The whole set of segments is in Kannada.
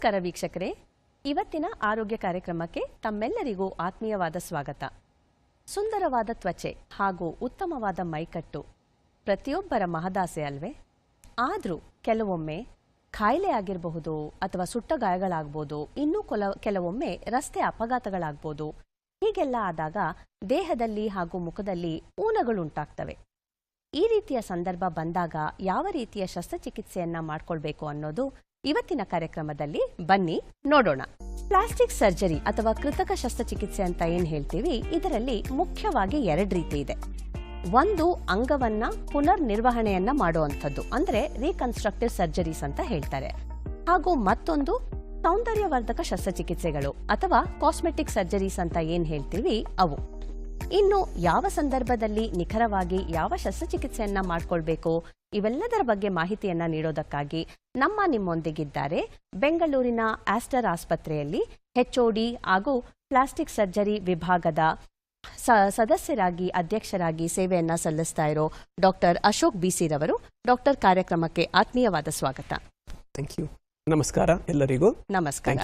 ನಮಸ್ಕಾರ ವೀಕ್ಷಕರೇ. ಇವತ್ತಿನ ಆರೋಗ್ಯ ಕಾರ್ಯಕ್ರಮಕ್ಕೆ ತಮ್ಮೆಲ್ಲರಿಗೂ ಆತ್ಮೀಯವಾದ ಸ್ವಾಗತ. ಸುಂದರವಾದ ತ್ವಚೆ ಹಾಗೂ ಉತ್ತಮವಾದ ಮೈಕಟ್ಟು ಪ್ರತಿಯೊಬ್ಬರ ಮಹದಾಸೆ ಅಲ್ವೇ? ಆದರೂ ಕೆಲವೊಮ್ಮೆ ಕಾಯಿಲೆ ಆಗಿರಬಹುದು ಅಥವಾ ಸುಟ್ಟ ಗಾಯಗಳಾಗ್ಬೋದು, ಇನ್ನೂ ಕೊಲ, ಕೆಲವೊಮ್ಮೆ ರಸ್ತೆ ಅಪಘಾತಗಳಾಗ್ಬೋದು, ಹೀಗೆಲ್ಲ ಆದಾಗ ದೇಹದಲ್ಲಿ ಹಾಗೂ ಮುಖದಲ್ಲಿ ಊನಗಳುಂಟಾಗ್ತವೆ. ಈ ರೀತಿಯ ಸಂದರ್ಭ ಬಂದಾಗ ಯಾವ ರೀತಿಯ ಶಸ್ತ್ರಚಿಕಿತ್ಸೆಯನ್ನ ಮಾಡ್ಕೊಳ್ಬೇಕು ಅನ್ನೋದು ಇವತ್ತಿನ ಕಾರ್ಯಕ್ರಮದಲ್ಲಿ ಬನ್ನಿ ನೋಡೋಣ. ಪ್ಲಾಸ್ಟಿಕ್ ಸರ್ಜರಿ ಅಥವಾ ಕೃತಕ ಶಸ್ತ್ರಚಿಕಿತ್ಸೆ ಅಂತ ಏನ್ ಹೇಳ್ತೀವಿ? ಇದರಲ್ಲಿ ಮುಖ್ಯವಾಗಿ ಎರಡು ರೀತಿ ಇದೆ. ಒಂದು, ಅಂಗವನ್ನ ಪುನರ್ ನಿರ್ವಹಣೆಯನ್ನ ಮಾಡುವಂಥದ್ದು, ಅಂದ್ರೆ ರೀಕನ್ಸ್ಟ್ರಕ್ಟಿವ್ ಸರ್ಜರೀಸ್ ಅಂತ ಹೇಳ್ತಾರೆ. ಹಾಗೂ ಮತ್ತೊಂದು, ಸೌಂದರ್ಯವರ್ಧಕ ಶಸ್ತ್ರಚಿಕಿತ್ಸೆಗಳು ಅಥವಾ ಕಾಸ್ಮೆಟಿಕ್ ಸರ್ಜರೀಸ್ ಅಂತ ಏನ್ ಹೇಳ್ತೀವಿ? ಅವು. ಇನ್ನು ಯಾವ ಸಂದರ್ಭದಲ್ಲಿ ನಿಖರವಾಗಿ ಯಾವ ಶಸ್ತ್ರಚಿಕಿತ್ಸೆಯನ್ನ ಮಾಡ್ಕೊಳ್ಬೇಕು? ಇವೆಲ್ಲದರ ಬಗ್ಗೆ ಮಾಹಿತಿಯನ್ನ ನೀಡೋದಕ್ಕಾಗಿ ನಮ್ಮ ನಿಮ್ಮೊಂದಿಗಿದ್ದಾರೆ ಬೆಂಗಳೂರಿನ ಆಸ್ಟರ್ ಆಸ್ಪತ್ರೆಯಲ್ಲಿ ಹೆಚ್ಒಡಿ ಹಾಗೂ ಪ್ಲಾಸ್ಟಿಕ್ ಸರ್ಜರಿ ವಿಭಾಗದ ಸದಸ್ಯರಾಗಿ ಅಧ್ಯಕ್ಷರಾಗಿ ಸೇವೆಯನ್ನ ಸಲ್ಲಿಸ್ತಾ ಇರೋ ಡಾಕ್ಟರ್ ಅಶೋಕ್ ಬಿಸಿರವರು ಡಾಕ್ಟರ್ ಕಾರ್ಯಕ್ರಮಕ್ಕೆ ಆತ್ಮೀಯವಾದ ಸ್ವಾಗತ. ಥ್ಯಾಂಕ್ ಯು ನಮಸ್ಕಾರ ಎಲ್ಲರಿಗೂ. ನಮಸ್ಕಾರ.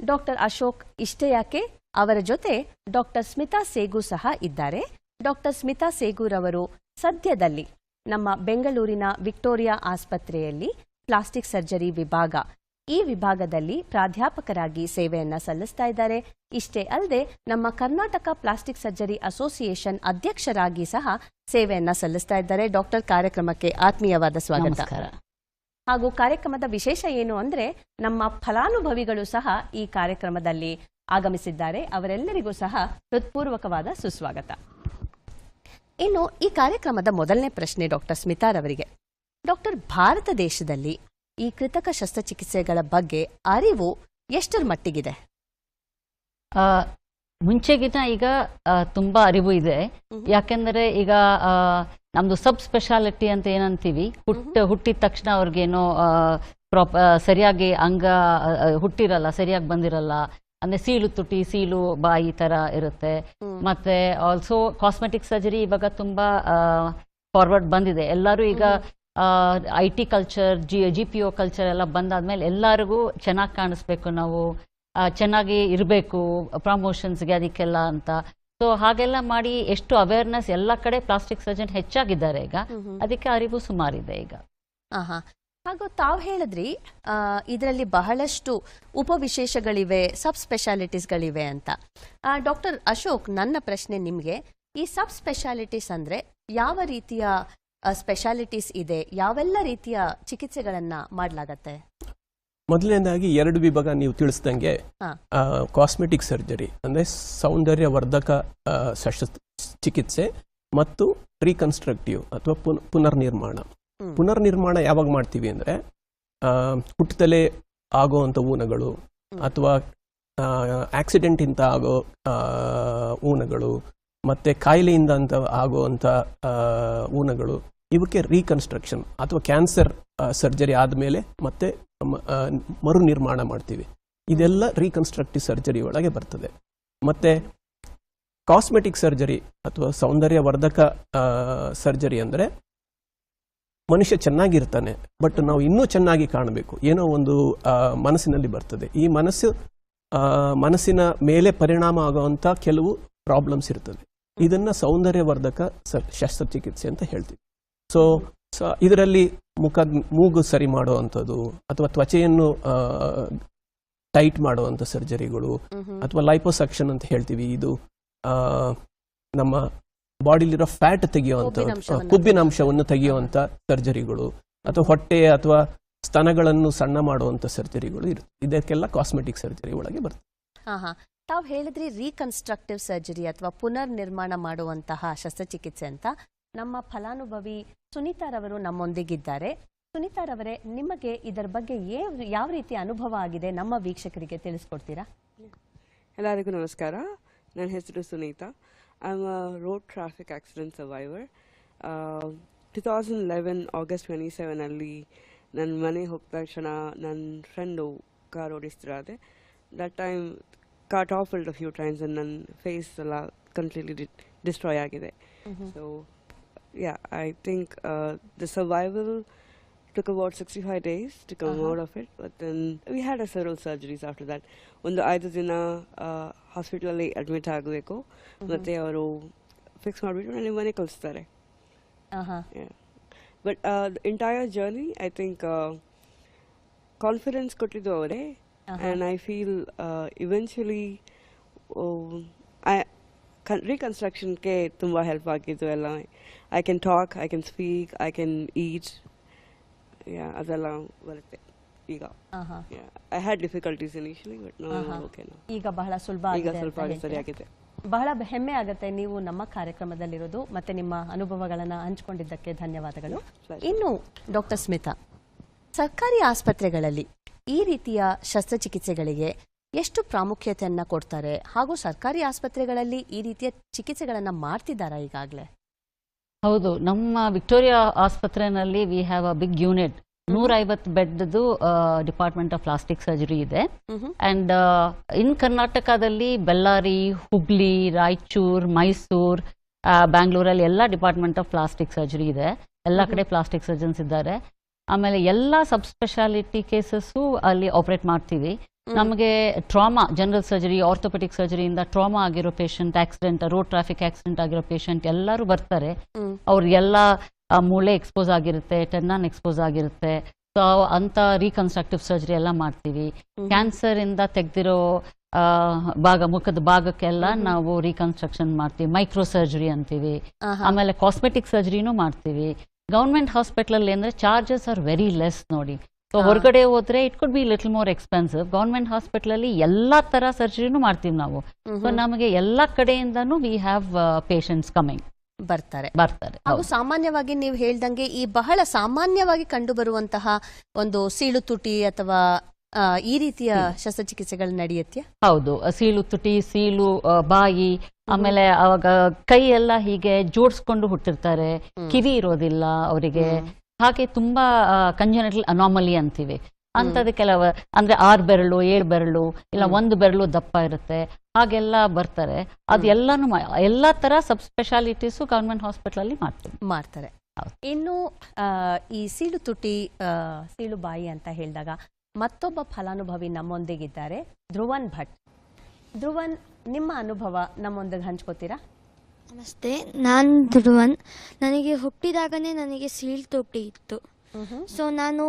ಡಾಕ್ಟರ್ ಅಶೋಕ್ ಇಷ್ಟೇ ಯಾಕೆ? ಅವರ ಜೊತೆ ಡಾಕ್ಟರ್ ಸ್ಮಿತಾ ಸೇಗು ಸಹ ಇದ್ದಾರೆ. ಡಾಕ್ಟರ್ ಸ್ಮಿತಾ ಸೇಗೂರವರು ಸದ್ಯದಲ್ಲಿ ನಮ್ಮ ಬೆಂಗಳೂರಿನ ವಿಕ್ಟೋರಿಯಾ ಆಸ್ಪತ್ರೆಯಲ್ಲಿ ಪ್ಲಾಸ್ಟಿಕ್ ಸರ್ಜರಿ ವಿಭಾಗ. ಈ ವಿಭಾಗದಲ್ಲಿ ಪ್ರಾಧ್ಯಾಪಕರಾಗಿ ಸೇವೆಯನ್ನ ಸಲ್ಲಿಸ್ತಾ ಇದ್ದಾರೆ. ಇಷ್ಟೇ ಅಲ್ಲದೆ ನಮ್ಮ ಕರ್ನಾಟಕ ಪ್ಲಾಸ್ಟಿಕ್ ಸರ್ಜರಿ ಅಸೋಸಿಯೇಷನ್ ಅಧ್ಯಕ್ಷರಾಗಿ ಸಹ ಸೇವೆಯನ್ನ ಸಲ್ಲಿಸ್ತಾ ಇದ್ದಾರೆ. ಡಾಕ್ಟರ್ ಕಾರ್ಯಕ್ರಮಕ್ಕೆ ಆತ್ಮೀಯವಾದ ಸ್ವಾಗತ. ಹಾಗೂ ಕಾರ್ಯಕ್ರಮದ ವಿಶೇಷ ಏನು ಅಂದ್ರೆ ನಮ್ಮ ಫಲಾನುಭವಿಗಳು ಸಹ ಈ ಕಾರ್ಯಕ್ರಮದಲ್ಲಿ ಆಗಮಿಸಿದ್ದಾರೆ. ಅವರೆಲ್ಲರಿಗೂ ಸಹ ಹೃತ್ಪೂರ್ವಕವಾದ ಸುಸ್ವಾಗತ. ಇನ್ನು ಈ ಕಾರ್ಯಕ್ರಮದ ಮೊದಲನೇ ಪ್ರಶ್ನೆ ಡಾಕ್ಟರ್ ಸ್ಮಿತಾರವರಿಗೆ ಡಾಕ್ಟರ್ ಭಾರತ ದೇಶದಲ್ಲಿ ಈ ಕೃತಕ ಶಸ್ತ್ರಚಿಕಿತ್ಸೆಗಳ ಬಗ್ಗೆ ಅರಿವು ಎಷ್ಟರ ಮಟ್ಟಿಗಿದೆ? ಮುಂಚೆಗಿನ ಈಗ ತುಂಬಾ ಅರಿವು ಇದೆ. ಯಾಕೆಂದರೆ ಈಗ ಆ, ನಮ್ದು ಸಬ್ ಸ್ಪೆಷಾಲಿಟಿ ಅಂತ ಏನಂತೀವಿ ಹುಟ್ಟ ಹುಟ್ಟಿದ ತಕ್ಷಣ ಅವ್ರಿಗೇನೋ ಪ್ರಾಪ ಸರಿಯಾಗಿ ಅಂಗ ಹುಟ್ಟಿರಲ್ಲ ಸರಿಯಾಗಿ ಬಂದಿರಲ್ಲ ಅಂದ್ರೆ ಸೀಳು ತುಟಿ ಸೀಳು ಬಾಯಿ ತರ ಇರುತ್ತೆ. ಮತ್ತೆ ಆಲ್ಸೋ ಕಾಸ್ಮೆಟಿಕ್ ಸರ್ಜರಿ ಇವಾಗ ತುಂಬಾ ಫಾರ್ವರ್ಡ್ ಬಂದಿದೆ. ಎಲ್ಲರೂ ಈಗ I T culture G G P O culture ಎಲ್ಲ ಬಂದಾದ್ಮೇಲೆ ಎಲ್ಲರಿಗೂ ಚೆನ್ನಾಗಿ ಕಾಣಿಸ್ಬೇಕು ನಾವು. ಚೆನ್ನಾಗಿ ಇರಬೇಕು ಪ್ರಮೋಷನ್ಸ್ಗೆ ಅದಕ್ಕೆಲ್ಲ ಅಂತ. ಸೊ ಹಾಗೆಲ್ಲ ಮಾಡಿ ಎಷ್ಟು ಅವೇರ್ನೆಸ್ ಎಲ್ಲ ಕಡೆ ಪ್ಲಾಸ್ಟಿಕ್ ಸರ್ಜನ್ ಹೆಚ್ಚಾಗಿದ್ದಾರೆ ಈಗ. ಅದಕ್ಕೆ ಅರಿವು ಸುಮಾರಿದೆ ಈಗ. ಹಾಗೂ ತಾವು ಹೇಳಿದ್ರಿ ಇದರಲ್ಲಿ ಬಹಳಷ್ಟು ಉಪವಿಶೇಷಗಳಿವೆ ಸಬ್ ಸ್ಪೆಷಾಲಿಟೀಸ್ಗಳಿವೆ ಅಂತ. ಡಾಕ್ಟರ್ ಅಶೋಕ್ ನನ್ನ ಪ್ರಶ್ನೆ ನಿಮಗೆ ಈ ಸಬ್ ಸ್ಪೆಷಾಲಿಟೀಸ್ ಅಂದ್ರೆ ಯಾವ ರೀತಿಯ ಸ್ಪೆಷಾಲಿಟೀಸ್ ಇದೆ ಯಾವೆಲ್ಲ ರೀತಿಯ ಚಿಕಿತ್ಸೆಗಳನ್ನು ಮಾಡಲಾಗತ್ತೆ? ಮೊದಲನೇದಾಗಿ ಎರಡು ವಿಭಾಗ ನೀವು ತಿಳಿಸ್ದಂಗೆ ಕಾಸ್ಮೆಟಿಕ್ ಸರ್ಜರಿ ಅಂದ್ರೆ ಸೌಂದರ್ಯವರ್ಧಕ ವರ್ಧಕ ಶಸ್ತ್ರ ಚಿಕಿತ್ಸೆ ಮತ್ತು ರೀಕನ್ಸ್ಟ್ರಕ್ಟಿವ್ ಅಥವಾ ಪುನರ್ ಪುನರ್ನಿರ್ಮಾಣ. ಪುನರ್ನಿರ್ಮಾಣ ಯಾವಾಗ ಮಾಡ್ತೀವಿ ಅಂದ್ರೆ ಆ, ಹುಟ್ಟದಲ್ಲೇ ಅಂಥ ಊನಗಳು. ಅಥವಾ ಆಕ್ಸಿಡೆಂಟ್ ಇಂದ ಆಗೋ ಊನಗಳು ಮತ್ತೆ ಕಾಯಿಲೆಯಿಂದ ಅಂತ ಆಗೋ ಆ, ಊನಗಳು ಇವಕ್ಕೆ ರೀಕನ್ಸ್ಟ್ರಕ್ಷನ್ ಅಥವಾ ಕ್ಯಾನ್ಸರ್ ಸರ್ಜರಿ ಆದಮೇಲೆ ಮತ್ತೆ ಮರು ನಿರ್ಮಾಣ ಮಾಡ್ತೀವಿ. ಇದೆಲ್ಲ ರೀಕನ್ಸ್ಟ್ರಕ್ಟಿವ್ ಸರ್ಜರಿ ಒಳಗೆ ಬರ್ತದೆ. ಮತ್ತೆ ಕಾಸ್ಮೆಟಿಕ್ ಸರ್ಜರಿ ಅಥವಾ ಸೌಂದರ್ಯವರ್ಧಕ ಸರ್ಜರಿ ಅಂದರೆ ಮನುಷ್ಯ ಚೆನ್ನಾಗಿರ್ತಾನೆ ಬಟ್ ನಾವು ಇನ್ನೂ ಚೆನ್ನಾಗಿ ಕಾಣಬೇಕು. ಏನೋ ಒಂದು ಮನಸ್ಸಿನಲ್ಲಿ ಬರ್ತದೆ. ಈ ಮನಸ್ಸು ಮನಸ್ಸಿನ ಮೇಲೆ ಪರಿಣಾಮ ಆಗುವಂಥ ಕೆಲವು ಪ್ರಾಬ್ಲಮ್ಸ್ ಇರ್ತದೆ. ಇದನ್ನ ಸೌಂದರ್ಯವರ್ಧಕ ಸ- ಶಸ್ತ್ರಚಿಕಿತ್ಸೆ ಅಂತ ಹೇಳ್ತೀವಿ. ಸೊ ಇದರಲ್ಲಿ ಮುಖ ಮೂಗು ಸರಿ ಮಾಡುವಂಥದ್ದು ಅಥವಾ ತ್ವಚೆಯನ್ನು ಟೈಟ್ ಮಾಡುವಂಥ ಸರ್ಜರಿಗಳು ಅಥವಾ ಲೈಪೋಸಕ್ಷನ್ ಅಂತ ಹೇಳ್ತೀವಿ. ಇದು ನಮ್ಮ ಬಾಡಿಲಿರೋ ಫ್ಯಾಟ್ ತೆಗೆಯುವಂತ ಕೊಬ್ಬಿನಾಂಶವನ್ನ ಕೊಬ್ಬಿನ ಅಂಶವನ್ನು ತೆಗೆಯುವಂಥ ಸರ್ಜರಿಗಳು ಅಥವಾ ಹೊಟ್ಟೆ ಅಥವಾ ಸ್ತನಗಳನ್ನು ಸಣ್ಣ ಮಾಡುವಂತ ಸರ್ಜರಿಗಳು ಇರುತ್ತೆ ಇದಕ್ಕೆಲ್ಲ ಕಾಸ್ಮೆಟಿಕ್ ಸರ್ಜರಿ ಒಳಗೆ ಬರುತ್ತೆ ಹಾ ಹಾ. ತಾವು ಹೇಳಿದ್ರಿ ರೀಕನ್ಸ್ಟ್ರಕ್ಟಿವ್ ಸರ್ಜರಿ ಅಥವಾ ಪುನರ್ ನಿರ್ಮಾಣ ಮಾಡುವಂತಹ ಶಸ್ತ್ರಚಿಕಿತ್ಸೆ ಅಂತ. ನಮ್ಮ ಫಲಾನುಭವಿ ಸುನೀತಾರವರು ನಮ್ಮೊಂದಿಗಿದ್ದಾರೆ. ಸುನೀತಾರವರೇ ನಿಮಗೆ ಇದರ ಬಗ್ಗೆ ಯಾವ ರೀತಿಯ ಅನುಭವ ಆಗಿದೆ ನಮ್ಮ ವೀಕ್ಷಕರಿಗೆ ತಿಳಿಸ್ಕೊಡ್ತೀರಾ? ಎಲ್ಲರಿಗೂ ನಮಸ್ಕಾರ. ನನ್ನ ಹೆಸರು Sunita. I a road road traffic accident survivor two thousand eleven August twenty ಸೆವೆನಲ್ಲಿ ನನ್ನ ಮನೆ ಹೋಗ್ತಾ ತಕ್ಷಣ ನನ್ನ friend car ಓಡಿಸ್ತಿರಾದೆ that time car toppled few times ನನ್ನ ಫೇಸ್ ಎಲ್ಲ ಕಂಪ್ಲೀಟ್ಲಿ ಡಿಸ್ಟ್ರಾಯ್ ಆಗಿದೆ. So yeah I think the survival took about 65 days to come Uh-huh. out of it but then we had a several surgeries after that. ಒಂದು ಐದು ದಿನ ಹಾಸ್ಪಿಟಲಲ್ಲಿ ಅಡ್ಮಿಟ್ ಆಗಬೇಕು ಮತ್ತೆ ಅವರು ಫಿಕ್ಸ್ ಮಾಡಿಬಿಟ್ಟು ನನಗೆ ಮನೆ ಕಳಿಸ್ತಾರೆ. ಆಹಾ. But entire journey I think confidence ಕೊಟ್ಟಿದ್ದು ಅವರೇ. ಆಹಾ. And I feel eventually I ರೀಕನ್ಸ್ಟ್ರಕ್ಷನ್ಗೆ ತುಂಬ ಹೆಲ್ಪ್ ಆಗಿದ್ದು ಎಲ್ಲ. I can talk I can speak I can eat yeah ಅದೆಲ್ಲ ಬರುತ್ತೆ ಈಗ ಆಹಾ. I had difficulties initially but ಆಹಾ. ಓಕೆ ಈಗ ಬಹಳ ಸುಲಭ ಈಗ ಆಗಿದೆ ಸ್ವಲ್ಪ ಅಂತ ಹೇಳ್ತೀರಾ? ಸರಿಯಾಗಿದೆ ಬಹಳ ಹೆಮ್ಮೆ ಆಗುತ್ತೆ ನೀವು ನಮ್ಮ ಕಾರ್ಯಕ್ರಮದಲ್ಲಿರೋದು ಮತ್ತೆ ನಿಮ್ಮ ಅನುಭವಗಳನ್ನ ಹಂಚಿಕೊಂಡಿದ್ದಕ್ಕೆ ಧನ್ಯವಾದಗಳು. ಇನ್ನು ಡಾಕ್ಟರ್ ಸ್ಮಿತಾ ಸರ್ಕಾರಿ ಆಸ್ಪತ್ರೆಗಳಲ್ಲಿ ಈ ರೀತಿಯ ಶಸ್ತ್ರಚಿಕಿತ್ಸೆಗಳಿಗೆ ಎಷ್ಟು ಪ್ರಾಮುಖ್ಯತೆಯನ್ನ ಕೊಡ್ತಾರೆ ಹಾಗೂ ಸರ್ಕಾರಿ ಆಸ್ಪತ್ರೆಗಳಲ್ಲಿ ಈ ರೀತಿಯ ಚಿಕಿತ್ಸೆಗಳನ್ನ ಮಾಡ್ತಿದ್ದಾರಾ ಈಗಾಗಲೇ ಹೌದು ನಮ್ಮ ವಿಕ್ಟೋರಿಯಾ ಆಸ್ಪತ್ರೆಯಲ್ಲಿ we have a big unit ನೂರ ಐವತ್ತು ಬೆಡ್ದು ಡಿಪಾರ್ಟ್ಮೆಂಟ್ ಆಫ್ ಪ್ಲಾಸ್ಟಿಕ್ ಸರ್ಜರಿ ಇದೆ. ಅಂಡ್ ಇನ್ ಕರ್ನಾಟಕದಲ್ಲಿ ಬೆಳ್ಳಾರಿ ಹುಬ್ಳಿ ರಾಯಚೂರ್ ಮೈಸೂರ್ ಬ್ಯಾಂಗ್ಳೂರಲ್ಲಿ ಎಲ್ಲ ಡಿಪಾರ್ಟ್ಮೆಂಟ್ ಆಫ್ ಪ್ಲಾಸ್ಟಿಕ್ ಸರ್ಜರಿ ಇದೆ. ಎಲ್ಲ ಕಡೆ ಪ್ಲಾಸ್ಟಿಕ್ ಸರ್ಜನ್ಸ್ ಇದ್ದಾರೆ. ಆಮೇಲೆ ಎಲ್ಲ ಸಬ್ ಸ್ಪೆಷಾಲಿಟಿ ಕೇಸಸ್ಸು ಅಲ್ಲಿ ಆಪರೇಟ್ ಮಾಡ್ತೀವಿ. ನಮಗೆ ಟ್ರಾಮಾ ಜನರಲ್ ಸರ್ಜರಿ ಆರ್ಥೋಪೆಟಿಕ್ ಸರ್ಜರಿಯಿಂದ ಟ್ರಾಮಾ ಆಗಿರೋ patient accident road traffic accident ಆಗಿರೋ ಪೇಷಂಟ್ ಎಲ್ಲರೂ ಬರ್ತಾರೆ. ಅವ್ರಿಗೆಲ್ಲ ಮೂಳೆ ಎಕ್ಸ್ಪೋಸ್ ಆಗಿರುತ್ತೆ ಟೆನ್ನಾನ್ ಎಕ್ಸ್ಪೋಸ್ ಆಗಿರುತ್ತೆ. ಸೊ ಅಂತ ರೀಕನ್ಸ್ಟ್ರಕ್ಟಿವ್ ಸರ್ಜರಿ ಎಲ್ಲ ಮಾಡ್ತೀವಿ. ಕ್ಯಾನ್ಸರ್ ಇಂದ ತೆಗ್ದಿರೋ ಭಾಗ ಮುಖದ ಭಾಗಕ್ಕೆಲ್ಲ ನಾವು ರೀಕನ್ಸ್ಟ್ರಕ್ಷನ್ ಮಾಡ್ತೀವಿ. ಮೈಕ್ರೋ ಸರ್ಜರಿ ಅಂತೀವಿ. ಆಮೇಲೆ ಕಾಸ್ಮೆಟಿಕ್ ಸರ್ಜರಿನೂ ಮಾಡ್ತೀವಿ. ಗೌರ್ಮೆಂಟ್ ಹಾಸ್ಪಿಟಲ್ ಅಲ್ಲಿ ಅಂದ್ರೆ ಚಾರ್ಜಸ್ ಆರ್ ವೆರಿ ಲೆಸ್ ನೋಡಿ. ಸೊ. ಹೊರಗಡೆ ಹೋದ್ರೆ it could be little more expensive government hospital ಅಲ್ಲಿ ಎಲ್ಲಾ ತರ ಸರ್ಜರಿನೂ ಮಾಡ್ತೀವಿ ನಾವು. ಸೊ ನಮಗೆ ಎಲ್ಲಾ ಕಡೆಯಿಂದನು ವಿ ಹ್ಯಾವ್ ಪೇಷಂಟ್ಸ್ ಕಮಿಂಗ್ ಬರ್ತಾರೆ. ಬರ್ತಾರೆ. ಹಾಗೂ ಸಾಮಾನ್ಯವಾಗಿ ನೀವು ಹೇಳ್ದಂಗೆ ಈ ಬಹಳ ಸಾಮಾನ್ಯವಾಗಿ ಕಂಡು ಬರುವಂತಹ ಒಂದು ಸೀಳು ತುಟಿ ಅಥವಾ ಈ ರೀತಿಯ ಶಸ್ತ್ರಚಿಕಿತ್ಸೆಗಳು ನಡೆಯುತ್ತೆ ಹೌದು. ಸೀಳು ತುಟಿ ಸೀಳು ಬಾಯಿ ಆಮೇಲೆ ಅವಾಗ ಕೈ ಎಲ್ಲ ಹೀಗೆ ಜೋಡಿಸ್ಕೊಂಡು ಹುಟ್ಟಿರ್ತಾರೆ. ಕಿವಿ ಇರೋದಿಲ್ಲ ಅವರಿಗೆ. ಹಾಗೆ ತುಂಬಾ ಕಂಜನಟಲ್ ಅನಾಮಲಿ ಅಂತೀವಿ. ಅಂತದ್ದು ಕೆಲವು ಅಂದ್ರೆ ಆರ್ ಬೆರಳು ಏಳು ಬೆರಳು ಇಲ್ಲ ಒಂದು ಬೆರಳು ದಪ್ಪ ಇರುತ್ತೆ ಹಾಗೆಲ್ಲ ಬರ್ತಾರೆ. ಅದೆಲ್ಲಾನು ಎಲ್ಲಾ ತರ ಸಬ್ ಸ್ಪೆಷಾಲಿಟೀಸ್ ಗವರ್ಮೆಂಟ್ ಹಾಸ್ಪಿಟಲ್ ಅಲ್ಲಿ ಮಾಡ್ತೀವಿ. ಮಾಡ್ತಾರೆ. ಇನ್ನು ಈ ಸೀಳು ತುಟಿ ಸೀಳು ಬಾಯಿ ಅಂತ ಹೇಳಿದಾಗ ಮತ್ತೊಬ್ಬ ಫಲಾನುಭವಿ ನಮ್ಮೊಂದಿಗಿದ್ದಾರೆ ಧ್ರುವನ್ ಭಟ್. ಧ್ರುವನ್ ನಿಮ್ಮ ಅನುಭವ ನಮ್ಮೊಂದಿಗೆ ಹಂಚ್ಕೋತೀರಾ? ನಮಸ್ತೆ. ನಾನು ಧ್ರುವನ್. ನನಗೆ ಹುಟ್ಟಿದಾಗನೇ ನನಗೆ ಸೀಳ್ ತೊಟ್ಟಿ ಇತ್ತು. ಸೊ ನಾನು